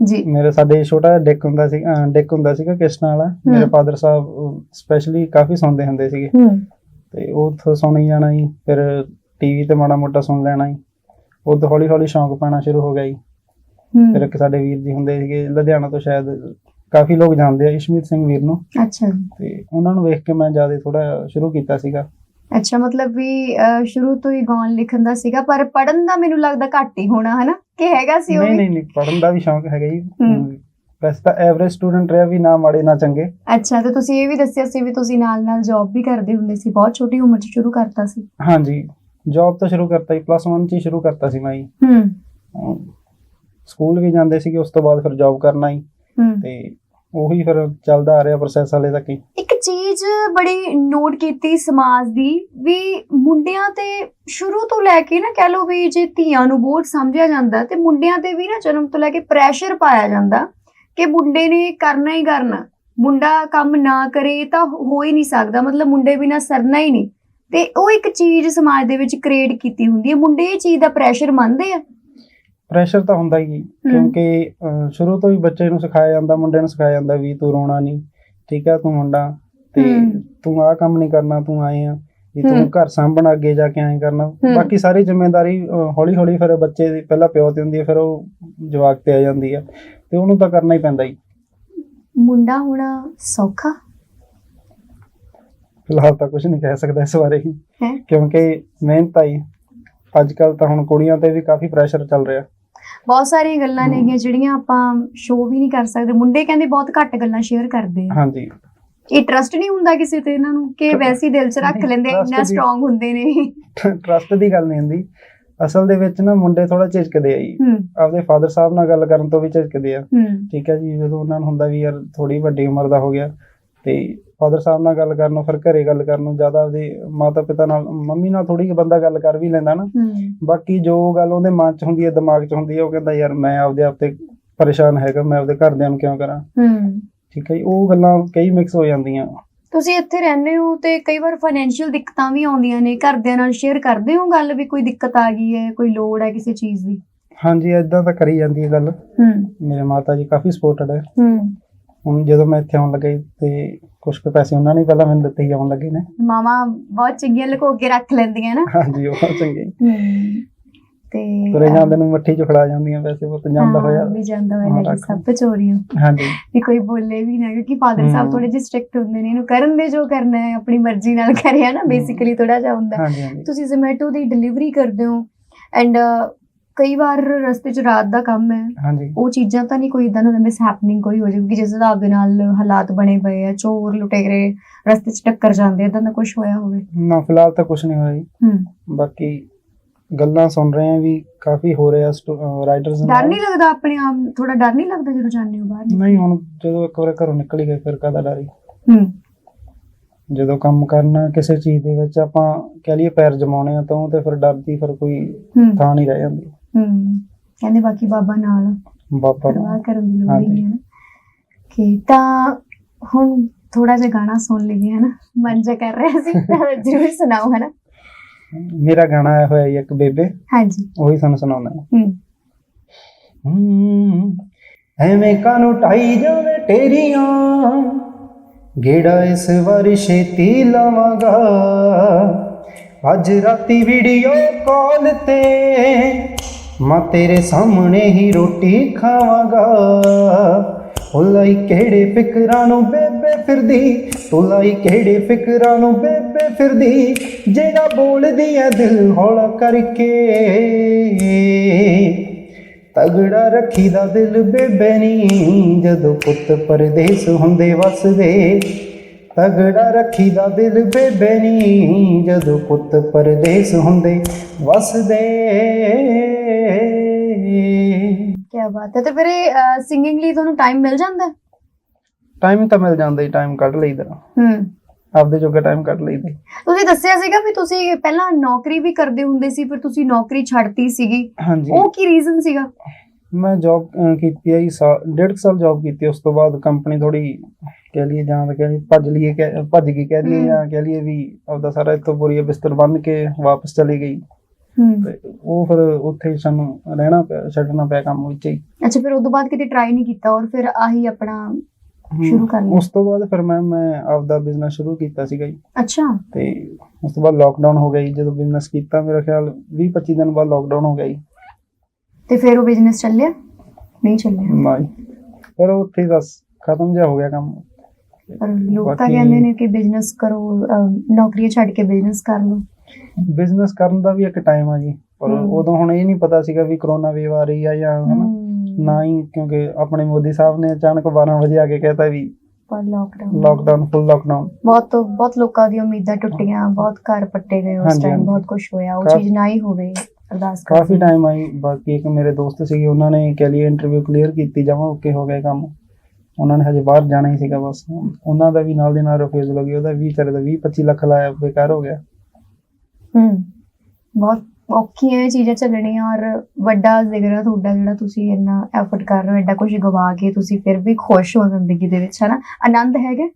ਜੀ। ਮੇਰੇ ਸਾਡੇ ਛੋਟਾ ਜਿਹਾ ਡੈਕ ਹੁੰਦਾ ਸੀ ਡੈਕ ਹੁੰਦਾ ਸੀਗਾ ਕਿਸ਼ਤਾਂ ਵਾਲਾ। ਮੇਰੇ ਫਾਦਰ ਸਾਹਿਬ ਸਪੈਸ਼ਲੀ ਕਾਫੀ ਸੁਣਦੇ ਹੁੰਦੇ ਸੀਗੇ। ਤੇ ਉਹ ਉੱਥੋਂ ਸੁਣੀ ਜਾਣਾ ਜੀ ਫਿਰ ਟੀਵੀ ਤੇ ਮਾੜਾ ਮੋਟਾ ਸੁਣ ਲੈਣਾ ਜੀ। ਉਦੋਂ ਹੌਲੀ ਹੌਲੀ ਸ਼ੌਂਕ ਪੈਣਾ ਸ਼ੁਰੂ ਹੋ ਗਿਆ ਜੀ। ਫਿਰ ਇੱਕ ਸਾਡੇ ਵੀਰ ਜੀ ਹੁੰਦੇ ਸੀਗੇ ਲੁਧਿਆਣਾ ਤੋਂ ਸ਼ਾਇਦ ਕਾਫੀ ਲੋਕ ਜਾਣਦੇ ਆ ਇਸ਼ਮੀਤ ਸਿੰਘ ਵੀਰ ਨੂੰ। ਅੱਛਾ ਤੇ ਉਹਨਾਂ ਨੂੰ ਵੇਖ ਕੇ ਮੈਂ ਜ਼ਿਆਦਾ ਥੋੜਾ ਸ਼ੁਰੂ ਕੀਤਾ ਸੀਗਾ। ਅੱਛਾ ਮਤਲਬ ਵੀ ਸ਼ੁਰੂ ਤੋਂ ਹੀ ਗਾਉਣ ਲਿਖਣ ਦਾ ਸੀਗਾ ਪਰ ਪੜਨ ਦਾ ਮੈਨੂੰ ਲੱਗਦਾ ਘੱਟ ਹੀ ਹੋਣਾ ਹਨਾ? ਕਿ ਹੈਗਾ ਸੀ ਉਹ ਨਹੀਂ ਨਹੀਂ ਨਹੀਂ ਪੜਨ ਦਾ ਵੀ ਸ਼ੌਂਕ ਹੈਗਾ ਜੀ। ਹੂੰ। ਵੈਸੇ ਤਾਂ ਐਵਰੇਜ ਸਟੂਡੈਂਟ ਰਿਹਾ ਵੀ ਨਾ ਮਾੜੇ ਨਾ ਚੰਗੇ। ਅੱਛਾ ਤੇ ਤੁਸੀਂ ਇਹ ਵੀ ਦੱਸਿਆ ਸੀ ਵੀ ਤੁਸੀਂ ਨਾਲ ਨਾਲ ਜੌਬ ਵੀ ਕਰਦੇ ਹੁੰਦੇ ਸੀ ਬਹੁਤ ਛੋਟੀ ਉਮਰ 'ਚ ਸ਼ੁਰੂ ਕਰਤਾ ਸੀ। ਹਾਂਜੀ ਜੌਬ ਤਾਂ ਸ਼ੁਰੂ ਕਰਤਾ ਜੀ ਪਲੱਸ 1 ਚ ਹੀ ਸ਼ੁਰੂ ਕਰਤਾ ਸੀ ਮੈਂ ਜੀ। ਹੂੰ। ਸਕੂਲ ਵੀ ਜਾਂਦੇ ਸੀਗੇ ਉਸ ਤੋਂ ਬਾਅਦ ਫਿਰ ਜੌਬ ਕਰਨਾ ਹੀ ਹੂੰ। ਤੇ ਉਹੀ ਫਿਰ ਚੱਲਦਾ ਆ ਰਿਹਾ ਪ੍ਰੋਸੈਸ ਹਲੇ ਤੱਕ ਹੀ। ਇੱਕ ਚੀਜ਼ ਬੜੀ ਨੋਟ ਕੀਤੀ ਸਮਾਜ ਦੀ ਵੀ ਮੁੰਡਿਆਂ ਤੇ ਸ਼ੁਰੂ ਤੋਂ ਲੈ ਕੇ ਨਾ ਕਹਿ ਲਓ ਵੀ ਜੇ ਧੀਆਂ ਨੂੰ ਬੋਝ ਸਮਝਿਆ ਜਾਂਦਾ ਤੇ ਮੁੰਡਿਆਂ ਤੇ ਵੀ ਨਾ ਜਨਮ ਤੋਂ ਲੈ ਕੇ ਪ੍ਰੈਸ਼ਰ ਪਾਇਆ ਜਾਂਦਾ ਕਿ ਮੁੰਡੇ ਨੇ ਕਰਨਾ ਹੀ ਕਰਨਾ। ਮੁੰਡਾ ਕੰਮ ਨਾ ਕਰੇ ਤਾਂ ਹੋ ਹੀ ਨਹੀਂ ਸਕਦਾ, ਮਤਲਬ ਮੁੰਡੇ ਬਿਨਾ ਸਰਨਾ ਹੀ ਨਹੀਂ। ਤੇ ਉਹ ਇੱਕ ਚੀਜ਼ ਸਮਾਜ ਦੇ ਵਿੱਚ ਕ੍ਰੀਏਟ ਕੀਤੀ ਹੁੰਦੀ ਹੈ। ਮੁੰਡੇ ਇਹ ਚੀਜ਼ ਦਾ ਪ੍ਰੈਸ਼ਰ ਮੰਨਦੇ ਆ। ਪ੍ਰੈਸ਼ਰ ਤਾਂ ਹੁੰਦਾ ਹੀ ਕਿਉਂਕਿ ਸ਼ੁਰੂ ਤੋਂ ਹੀ ਬੱਚੇ ਨੂੰ ਸਿਖਾਇਆ ਜਾਂਦਾ ਮੁੰਡੇ ਨੂੰ ਸਿਖਾਇਆ ਜਾਂਦਾ ਵੀ ਤੂੰ ਰੋਣਾ ਨਹੀਂ ਠੀਕ ਹੈ ਤੂੰ ਮੁੰਡਾ। ਤੇ। ਤੂੰ ਆਹ ਕੰਮ ਨਹੀਂ ਕਰਨਾ ਤੂੰ ਆਏ ਆ। ਵੀ ਤੂੰ। ਘਰ ਸਾਂਭਣ ਅੱਗੇ ਜਾ ਕੇ ਐਂ ਕਰਨਾ। ਬਾਕੀ ਸਾਰੀ ਜ਼ਿੰਮੇਵਾਰੀ ਹੌਲੀ ਹੌਲੀ ਫਿਰ ਬੱਚੇ ਦੀ ਪਹਿਲਾਂ ਪਿਓ ਤੇ ਹੁੰਦੀ ਹੈ ਫਿਰ ਉਹ ਜਵਾਕ ਤੇ ਆ ਜਾਂਦੀ ਹੈ ਤੇ ਉਹਨੂੰ ਤਾਂ ਕਰਨਾ ਹੀ ਪੈਂਦਾ ਹੀ ਮੁੰਡਾ ਹੋਣਾ ਸੌਖਾ? ਫਿਲਹਾਲ ਤਾਂ ਕੁਝ ਨਹੀਂ ਕਹਿ ਸਕਦਾ ਇਸ ਬਾਰੇ। ਕਿਉਂਕਿ ਮਿਹਨਤ ਆਈ ਅੱਜ ਕੱਲ ਤਾਂ ਹੁਣ ਕੁੜੀਆਂ ਤੇ ਵੀ ਕਾਫੀ ਪ੍ਰੈਸ਼ਰ ਚੱਲ ਰਿਹਾ। ਬਹੁਤ ਸਾਰੀਆਂ ਗੱਲਾਂ। ਨੇਗੀਆਂ ਜਿਹੜੀਆਂ ਆਪਾਂ ਸ਼ੋਅ ਵੀ ਨਹੀਂ ਕਰ ਸਕਦੇ। ਮੁੰਡੇ ਕਹਿੰਦੇ ਬਹੁਤ ਘੱਟ ਗੱਲਾਂ ਸ਼ੇਅਰ ਕਰਦੇ ਆ। ਹਾਂਜੀ। ਇਹ ਟਰਸਟ ਨਹੀਂ ਹੁੰਦਾ ਕਿਸੇ ਤੇ ਇਹਨਾਂ ਨੂੰ ਕਿ ਵੈਸੇ ਦਿਲ 'ਚ ਰੱਖ ਲੈਂਦੇ ਇੰਨਾ ਸਟਰੋਂਗ ਹੁੰਦੇ ਨੇ। ਟਰਸਟ ਦੀ ਗੱਲ ਨਹੀਂ ਹੁੰਦੀ। ਅਸਲ ਦੇ ਵਿੱਚ ਨਾ ਮੁੰਡੇ ਥੋੜਾ ਝਿਜਕਦੇ ਆ ਜੀ। ਆਪਦੇ ਫਾਦਰ ਸਾਹਿਬ ਨਾਲ ਗੱਲ ਕਰਨ ਤੋਂ ਵੀ ਝਿਜਕਦੇ ਆ। ਠੀਕ ਹੈ ਜੀ ਜਦੋਂ ਉਹਨਾਂ ਨੂੰ ਹੁੰਦਾ ਵੀ ਯਾਰ ਥੋੜੀ ਵੱਡੀ ਉਮਰ ਦਾ ਹੋ ਗਿਆ ਤੇ ਫਾਦਰ ਸਾਹਿਬ ਨਾਲ ਗੱਲ ਕਰਨ ਨੂੰ ਫਿਰ ਘਰੇ ਗੱਲ ਕਰਨ ਨੂੰ ਜ਼ਿਆਦਾ ਆਪਦੇ ਮਾਤਾ ਪਿਤਾ ਨਾਲ ਮੰਮੀ ਨਾਲ ਥੋੜੀ ਬੰਦਾ ਗੱਲ ਕਰ ਵੀ ਲੈਂਦਾ ਨਾ। ਬਾਕੀ ਜੋ ਗੱਲ ਉਹਦੇ ਮਨ 'ਚ ਹੁੰਦੀ ਹੈ ਦਿਮਾਗ 'ਚ ਹੁੰਦੀ ਹੈ ਉਹ ਕਹਿੰਦਾ ਯਾਰ ਮੈਂ ਆਪਦੇ ਆਪ ਤੇ ਪਰੇਸ਼ਾਨ ਹੈਗਾ ਮੈਂ ਆਪਦੇ ਘਰਦਿਆਂ ਨੂੰ ਕਿਉਂ ਕਰਾਂ? ਹੂੰ। ਠੀਕ ਹੈ ਉਹ ਗੱਲਾਂ ਕਈ ਮਿਕਸ ਹੋ ਜਾਂਦੀਆਂ। ਤੁਸੀਂ ਇੱਥੇ ਰਹਿੰਦੇ ਹੋ ਤੇ ਕਈ ਵਾਰ ਫਾਈਨੈਂਸ਼ੀਅਲ ਦਿੱਕਤਾਂ ਵੀ ਆਉਂਦੀਆਂ ਨੇ ਘਰਦਿਆਂ ਨਾਲ ਸ਼ੇਅਰ ਕਰਦੇ ਹੋ ਗੱਲ ਵੀ ਕੋਈ ਦਿੱਕਤ ਆ ਗਈ ਹੈ ਕੋਈ ਲੋੜ ਹੈ ਕਿਸੇ ਚੀਜ਼ ਦੀ? ਹਾਂਜੀ ਇਦਾਂ ਤਾਂ ਕਰੀ ਜਾਂਦੀ ਹੈ ਗੱਲ। ਹੂੰ। ਮੇਰੇ ਮਾਤਾ ਜੀ ਕਾਫੀ ਸਪੋਰਟਡ ਹੈ। ਹੂੰ। ਹੁਣ ਜਦੋਂ ਮੈਂ ਇੱਥੇ ਆਉਣ ਲੱਗਾ ਤੇ ਕੁਝ ਕੁ ਪੈਸੇ ਉਹਨਾਂ ਨੇ ਪਹਿਲਾਂ ਮੈਨੂੰ ਦਿੱਤੇ ਹੀ ਆਉਣ ਲੱਗੇ ਨੇ। ਮਾਮਾ ਬਹੁਤ ਚੰਗੀਆਂ ਲੁਕੋ ਕੇ ਰੱਖ ਲੈਂਦੀਆਂ ਨਾ। ਹਾਂਜੀ ਉਹ ਚੰਗੇ। ਤੇ ਤੁਰੇ ਜਾਂਦੇ ਨੂੰ ਮੱਠੀ ਚ ਖੜਾ ਜਾਂਦੀਆਂ ਵੈਸੇ ਪੁੱਤ ਜਾਂਦਾ ਹੋਇਆ। ਵੀ ਜਾਂਦਾ ਹੋਇਆ ਲੈ ਰੱਖ। ਸਭ ਚੋਰੀਆਂ ਹਾਂਜੀ। ਵੀ ਕੋਈ ਬੋਲੇ ਵੀ ਨਾ ਕਿਉਂਕਿ ਫਾਦਰ ਸਾਹਿਬ। ਥੋੜੇ ਜਿਹੇ ਸਟ੍ਰਿਕਟ ਹੁੰਦੇ ਨੇ ਇਹਨੂੰ ਕਰਨ ਦੇ ਜੋ ਕਰਨਾ ਹੈ ਆਪਣੀ ਮਰਜ਼ੀ ਨਾਲ ਕਰਿਆ ਨਾ ਬੇਸਿਕਲੀ ਥੋੜਾ ਜਿਹਾ ਹੁੰਦਾ। ਤੁਸੀਂ ਜ਼ੋਮੈਟੋ ਦੀ ਡਿਲੀਵਰੀ ਕਰਦੇ ਹੋ ਐਂਡ ਕਈ ਵਾਰ ਰਸਤੇ 'ਚ ਰਾਤ ਦਾ ਕੰਮ ਹੈ। ਹਾਂਜੀ। ਉਹ ਚੀਜ਼ਾਂ ਤਾਂ ਨਹੀਂ ਕੋਈ ਇਦਾਂ ਦਾ ਮਿਸ ਹੈਪਨਿੰਗ ਕੋਈ ਹੋ ਜਾਊਗੀ ਜਿਸ ਹਿਸਾਬ ਦੇ ਨਾਲ ਹਾਲਾਤ ਬਣੇ ਪਏ ਆ ਚੋਰ ਲੁਟੇਰੇ ਰਸਤੇ 'ਚ ਟੱਕਰ ਜਾਂਦੇ ਇਦਾਂ ਦਾ ਕੁਝ ਹੋਇਆ ਹੋਵੇ। ਨਾ ਫਿਲਹਾਲ ਤਾਂ ਕੁਝ ਨਹੀਂ ਹੋਇਆ ਜੀ। ਹੂੰ। ਬਾਕੀ ਗੱਲਾਂ ਸੁਣ ਰਹੇ ਆ ਵੀ ਕਾਫੀ ਹੋ ਰਿਹਾ ਰਾਈਡਰਸ ਡਰ ਨਹੀਂ ਲੱਗਦਾ ਆਪਣੇ ਆਪ ਥੋੜਾ ਡਰ ਨਹੀਂ ਲੱਗਦਾ ਜਦੋਂ ਜਾਂਦੇ ਹੋ ਬਾਹਰ? ਨਹੀਂ ਹੁਣ ਜਦੋਂ ਇੱਕ ਵਾਰ ਘਰੋਂ ਨਿਕਲ ਗਏ ਫਿਰ ਕਾਹਦਾ ਡਰ ਹੂੰ। ਜਦੋਂ ਕੰਮ ਕਰਨਾ ਕਿਸੇ ਚੀਜ਼ ਦੇ ਵਿੱਚ ਆਪਾਂ ਕਹਿ ਲਈਏ ਪੈਰ ਜਮਾਉਣੇ ਆ ਤਾਂ ਉਹ ਤੇ ਫਿਰ ਡਰ ਦੀ ਫਿਰ ਕੋਈ ਥਾਂ ਨਹੀਂ ਰਹਿ ਜਾਂਦੀ। ਹੂੰ ਕਹਿੰਦੇ ਬਾਕੀ ਬਾਬਾ ਨਾਲ ਆ। ਬਾਬਾ ਪਰਵਾਹ ਕਰਨ ਦੀ ਲੋੜ। ਨਹੀਂ ਹੈ ਨਾ। ਕਿ ਤਾਂ ਹੁਣ ਥੋੜਾ ਜਿਹਾ ਗਾਣਾ ਸੁਣ ਲਈਏ ਹੈ ਨਾ? ਮਨ ਜਾ ਕਰ ਰਿਹਾ ਸੀ ਤਾਂ ਜ਼ਰੂਰ ਸੁਣਾਓ ਹੈ ਨਾ? ਮੇਰਾ ਗਾਣਾ ਆਇਆ ਹੋਇਆ ਜੀ ਇੱਕ ਬੇਬੇ। ਹਾਂਜੀ। ਉਹੀ ਤੁਹਾਨੂੰ ਸੁਣਾਉਣਾ ਹੈ। ਹੂੰ ਹੂੰ, ਐਵੇਂ ਕਾਨੂੰ ਢਾਈ ਜਾਵੇ ਤੇਰੀਆਂ ਗੇੜਾ ਇਸ ਵਾਰ ਛੇਤੀ ਲਾਵਾਂਗਾ। ਅੱਜ ਰਾਤੀ ਵੀਡੀਓ ਕਾਲ ਤੇ ਮੈਂ ਤੇਰੇ ਸਾਹਮਣੇ ਹੀ ਰੋਟੀ ਖਾਵਾਂਗਾ। ਉਹ ਲਈ ਕਿਹੜੇ ਫਿਕਰਾਂ ਨੂੰ ਬੇਬੇ ਫਿਰਦੀ? ਤੂੰ ਲਈ ਕਿਹੜੇ ਫਿਕਰਾਂ ਨੂੰ ਬੇਬੇ ਫਿਰਦੀ? ਜਿਹੜਾ ਬੋਲਦੀ ਐ ਦਿਲ ਹੌਲਾ ਕਰਕੇ। ਤਗੜਾ ਰੱਖੀਦਾ ਦਿਲ ਬੇਬੇ ਨੀ, ਜਦੋਂ ਪੁੱਤ ਪਰਦੇਸ ਹੁੰਦੇ ਵਸਦੇ। ਤਗੜਾ ਰੱਖੀਦਾ ਦਿਲ ਬੇਬੇ ਨੀ। ਜਦੋਂ ਪੁੱਤ ਪਰਦੇਸ ਹੁੰਦੇ ਵਸਦੇ। ਕੀ ਬਾਤ ਹੈ। ਤੇ ਫਿਰ ਸਿੰਗਿੰਗ ਲਈ ਤੁਹਾਨੂੰ ਟਾਈਮ ਮਿਲ ਜਾਂਦਾ? ਟਾਈਮ ਤਾਂ ਮਿਲ ਜਾਂਦਾ ਹੀ ਟਾਈਮ ਕੱਢ ਲਈਦਾ ਹੂੰ। ਆਪਦੇ ਜੋਗਾ ਟਾਈਮ ਕੱਢ ਲਈਦਾ ਤੁਸੀਂ ਦੱਸਿਆ ਸੀਗਾ ਵੀ ਤੁਸੀਂ ਪਹਿਲਾਂ ਨੌਕਰੀ ਵੀ ਕਰਦੇ ਹੁੰਦੇ ਸੀ ਫਿਰ ਤੁਸੀਂ ਨੌਕਰੀ ਛੱਡਤੀ ਸੀਗੀ। ਹਾਂਜੀ। ਉਹ ਕੀ ਰੀਜ਼ਨ ਸੀਗਾ? ਮੈਂ ਜੌਬ ਕੀਤੀ ਹੈ ਜੀ ਸਾ- ਡੇਢ ਕੁ ਸਾਲ ਜੌਬ ਕੀਤੀ ਉਸ ਤੋਂ ਬਾਅਦ ਕੰਪਨੀ ਥੋੜੀ ਕਹਿ ਲਈਏ ਜਾਂ ਤਾਂ ਕਹਿ ਲਈਏ ਭੱਜ ਲਈਏ ਕਹਿ- ਭੱਜ ਗਈ ਕਹਿ ਲਈਏ ਹਮ। ਜਾਂ ਕਹਿ ਲਈਏ ਵੀ ਆਪਦਾ ਸਾਰਾ ਇੱਥੋਂ ਪੂਰੀ ਬਿਸਤਰ ਬੰਨ ਕੇ ਵਾਪਸ ਚਲੀ ਗਈ। ਹੂੰ। ਤੇ ਉਹ ਫਿਰ ਉੱਥੇ ਹੀ ਸਾਨੂੰ ਰਹਿਣਾ ਪਿਆ ਛੱਡਣਾ ਪਿਆ ਕੰਮ ਵਿੱਚ ਹੀ। ਅੱਛਾ ਫਿਰ ਉਸ ਤੋਂ ਬਾਅਦ ਕਿਤੇ ਟਰਾਈ ਨਹੀਂ ਕੀਤਾ ਔਰ ਫਿਰ ਆਹੀ ਆਪਣਾ ਹਮ, ਸ਼ੁਰੂ ਕਰ ਲਿਆ। ਉਸ ਤੋਂ ਬਾਅਦ ਫਿਰ ਮੈਂ ਮੈਂ ਆਪਦਾ ਬਿਜ਼ਨਸ ਸ਼ੁਰੂ ਕੀਤਾ ਸੀਗਾ ਜੀ। ਅੱਛਾ। ਤੇ ਉਸ ਤੋਂ ਬਾਅਦ ਲੋਕਡਾਊਨ ਹੋ ਗਿਆ ਜੀ। ਜਦੋਂ ਬਿਜ਼ਨਸ ਕੀਤਾ ਮੇਰਾ ਖਿਆਲ 20 25 ਦਿਨ ਬਾਅਦ ਲੋਕਡਾਊਨ ਹੋ ਗਿਆ ਜੀ। ਤੇ ਫਿਰ ਉਹ ਬਿਜ਼ਨਸ ਚੱਲਿਆ? ਨਹੀਂ ਚੱਲਿਆ? ਨਾ ਜੀ। ਫਿਰ ਉੱਥੇ ਹੀ ਬਸ ਖਤਮ ਜਿਹਾ ਹੋ ਗਿਆ ਕੰਮ। ਲੋਕ ਤਾਂ ਕਹਿੰਦੇ ਨੇ ਕਿ ਬਿਜ਼ਨਸ ਕਰੋ ਨੌਕਰੀਆਂ ਛੱਡ ਕੇ ਬਿਜ਼ਨਸ ਕਰ ਲਓ। ਬਿਜ਼ਨਸ ਕਰਨ ਦਾ ਵੀ ਇੱਕ ਟਾਈਮ ਆ ਜੀ। ਪਰ। ਉਦੋਂ ਹੁਣ ਇਹ ਨਹੀਂ ਪਤਾ ਸੀਗਾ ਵੀ ਕਰੋਨਾ ਵੇਵ ਆ ਰਹੀ ਆ ਜਾਂ ਹਨਾ। ਨਾ ਹੀ ਕਿਉਂਕਿ ਆਪਣੇ ਮੋਦੀ ਸਾਹਿਬ ਨੇ ਅਚਾਨਕ 12 ਵਜੇ ਆ ਕੇ ਕਹਿਤਾ ਵੀ ਪਰ ਲੋਕਡਾਊਨ ਲਾਕਡਾਊਨ ਫੁੱਲ ਲਾਕਡਾਊਨ ਬਹੁਤ ਬਹੁਤ ਲੋਕਾਂ ਦੀਆਂ ਉਮੀਦਾਂ ਟੁੱਟੀਆਂ ਬਹੁਤ ਘਰ ਪੱਟੇ ਗਏ ਉਸ ਟਾਈਮ। ਬਹੁਤ ਕੁਝ ਹੋਇਆ। ਉਹ ਚੀਜ਼ ਨਾ ਹੀ ਹੋਵੇ ਅਰਦਾਸ ਕਾਫੀ ਟਾਈਮ ਆਈ। ਬਾਕੀ ਇੱਕ ਮੇਰੇ ਦੋਸਤ ਸੀਗੇ ਉਹਨਾਂ ਨੇ ਕਹਿ ਲਈ ਇੰਟਰਵਿਊ ਕਲੀਅਰ ਕੀਤੀ ਜਾਵਾਂ ਓਕੇ ਹੋ ਗਿਆ ਕੰਮ। ਉਹਨਾਂ ਨੇ ਹਜੇ ਬਾਹਰ ਜਾਣਾ ਹੀ ਸੀਗਾ ਬਸ। ਉਹਨਾਂ ਦਾ ਵੀ ਨਾਲ ਦੇ ਨਾਲ ਰਿਫਿਊਜ਼ਲ ਹੋ ਗਿਆ ਉਹਦਾ 20 ਚਾਰੇ ਦਾ 20 25 ਲੱਖ ਲਾਇਆ ਬੇਕਾਰ ਹੋ ਗਿਆ। ਹੂੰ। ਬਹੁਤ ਔਖੀਆਂ ਇਹ ਚੀਜ਼ਾਂ ਚੱਲਣੀਆਂ ਔਰ ਵੱਡਾ ਜ਼ਿਕਰ ਹੈ ਤੁਹਾਡਾ ਜਿਹੜਾ ਤੁਸੀਂ ਇੰਨਾ ਐਫਰਟ ਕਰ ਰਹੇ ਹੋ ਐਡਾ ਕੁਝ ਗਵਾ ਕੇ ਤੁਸੀਂ ਫਿਰ ਵੀ ਖੁਸ਼ ਹੋ ਜ਼ਿੰਦਗੀ ਦੇ ਵਿੱਚ ਹਨਾ? ਆਨੰਦ ਹੈਗਾ?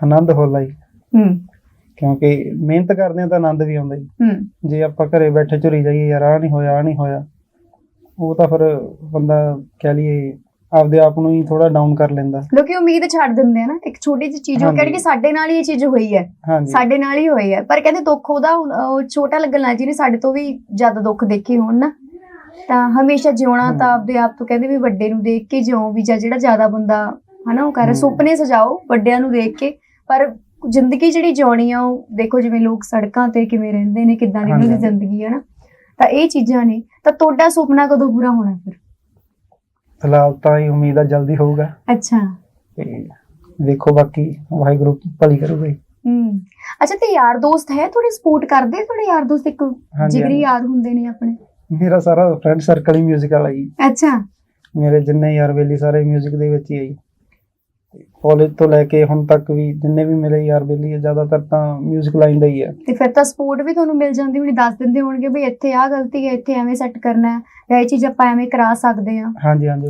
ਆਨੰਦ ਹੋਲਾ ਜੀ ਹੂੰ। ਕਿਉਂਕਿ ਮਿਹਨਤ ਕਰਦੇ ਆ ਤਾਂ ਆਨੰਦ ਵੀ ਆਉਂਦਾ ਜੀ ਹੂੰ। ਜੇ ਆਪਾਂ ਘਰੇ ਬੈਠੇ ਝੁਰੀ ਜਾਈਏ ਯਾਰ ਆ ਨਹੀਂ ਹੋਇਆ ਆ ਨਹੀਂ ਹੋਇਆ ਉਹ ਤਾਂ ਫਿਰ ਬੰਦਾ ਕਹਿ ਲਈਏ ਆਪਦੇ ਆਪ ਨੂੰ ਹੀ ਥੋੜਾ ਡਾਊਨ ਕਰ ਲੈਂਦਾ। ਲੋਕੀ ਉਮੀਦ ਛੱਡ ਦਿੰਦੇ ਆ ਨਾ ਇੱਕ ਛੋਟੀ ਜਿਹੀ ਚੀਜ਼ ਉਹ। ਕਹਿੰਦੇ ਕਿ ਸਾਡੇ ਨਾਲ ਹੀ ਇਹ ਚੀਜ਼ ਹੋਈ ਹੈ। ਸਾਡੇ ਨਾਲ ਹੀ ਹੋਈ ਹੈ। ਪਰ ਕਹਿੰਦੇ ਦੁੱਖ ਉਹਦਾ ਉਹ ਛੋਟਾ ਲੱਗਣ ਲੱਗ ਜਿਹਨੇ ਸਾਡੇ ਤੋਂ ਵੀ ਜ਼ਿਆਦਾ ਦੁੱਖ ਦੇਖੇ ਹੋਣ ਨਾ। ਤਾਂ ਹਮੇਸ਼ਾ ਜਿਉਣਾ ਤਾਂ ਆਪਦੇ ਆਪ ਤੋਂ ਕਹਿੰਦੇ ਵੀ ਵੱਡੇ ਨੂੰ ਦੇਖ ਕੇ ਜਿਉ ਵੀ ਜਾਂ ਜਿਹੜਾ ਜ਼ਿਆਦਾ ਬੰਦਾ ਹਨਾ ਉਹ ਕਰ। ਸੁਪਨੇ ਸਜਾਓ ਵੱਡਿਆਂ ਨੂੰ ਦੇਖ ਕੇ। ਪਰ ਜ਼ਿੰਦਗੀ ਜਿਹੜੀ ਜਿਉਣੀ ਆ ਉਹ ਦੇਖੋ ਜਿਵੇਂ ਲੋਕ ਸੜਕਾਂ ਤੇ ਕਿਵੇਂ ਰਹਿੰਦੇ ਨੇ ਕਿੱਦਾਂ ਦੀ ਉਹਨਾਂ ਦੀ। ਜ਼ਿੰਦਗੀ ਹੈ ਨਾ। ਤਾਂ ਇਹ ਚੀਜ਼ਾਂ ਨੇ। ਤਾਂ ਤੁਹਾਡਾ ਸੁਪਨਾ ਕਦੋਂ ਪੂਰਾ ਹੋਣਾ ਫਿਰ? ਫਿਲਹਾਲ ਤਾਂ ਇਹ ਉਮੀਦ ਆ ਜਲਦੀ ਹੋਊਗਾ ਅੱਛਾ ਤੇ ਦੇਖੋ ਬਾਕੀ ਵਾਹਿਗੁਰੂ ਭਲੀ ਕਰੂਗਾ ਜੀ। ਹੂੰ ਅੱਛਾ ਤੇ ਯਾਰ ਦੋਸਤ ਹੈ ਥੋੜੀ ਸਪੋਰਟ ਕਰਦੇ ਆ? ਤੁਹਾਡੇ ਯਾਰ ਦੋਸਤ ਇੱਕ ਹਾਂਜੀ, ਜਿਗਰੀ ਹਾਂਜੀ। ਯਾਰ ਹੁੰਦੇ ਨੇ ਆਪਣੇ ਮੇਰਾ ਸਾਰਾ ਫਰੈਂਡ ਸਰਕਲ ਹੀ 뮤직 ਵਾਲਾ ਹੀ ਅੱਛਾ ਮੇਰੇ ਜਿੰਨੇ ਯਾਰ ਬੇਲੀ ਸਾਰੇ 뮤직 ਦੇ ਵਿੱਚ ਹੀ ਆਈ ਕਾਲਜ ਤੋਂ ਲੈ ਕੇ ਹੁਣ ਤੱਕ ਵੀ ਜਿੰਨੇ ਵੀ ਮੇਰੇ ਯਾਰ ਬੇਲੀ ਜ਼ਿਆਦਾਤਰ ਤਾਂ 뮤직 ਲਾਈਨ ਦਾ ਹੀ ਹੈ। ਤੇ ਫਿਰ ਤਾਂ ਸਪੋਰਟ ਵੀ ਤੁਹਾਨੂੰ ਮਿਲ ਜਾਂਦੀ ਹੋਣੀ ਦੱਸ ਦਿੰਦੇ ਹੋਣਗੇ ਵੀ ਇੱਥੇ ਆਹ ਗਲਤੀ ਹੈ ਇੱਥੇ ਐਵੇਂ ਸੈੱਟ ਕਰਨਾ ਹੈ ਜਾਂ ਇਹ ਚੀਜ਼ ਆਪਾਂ ਐਵੇਂ ਕਰਾ ਸਕਦੇ ਹਾਂ। ਹਾਂਜੀ ਹਾਂਜੀ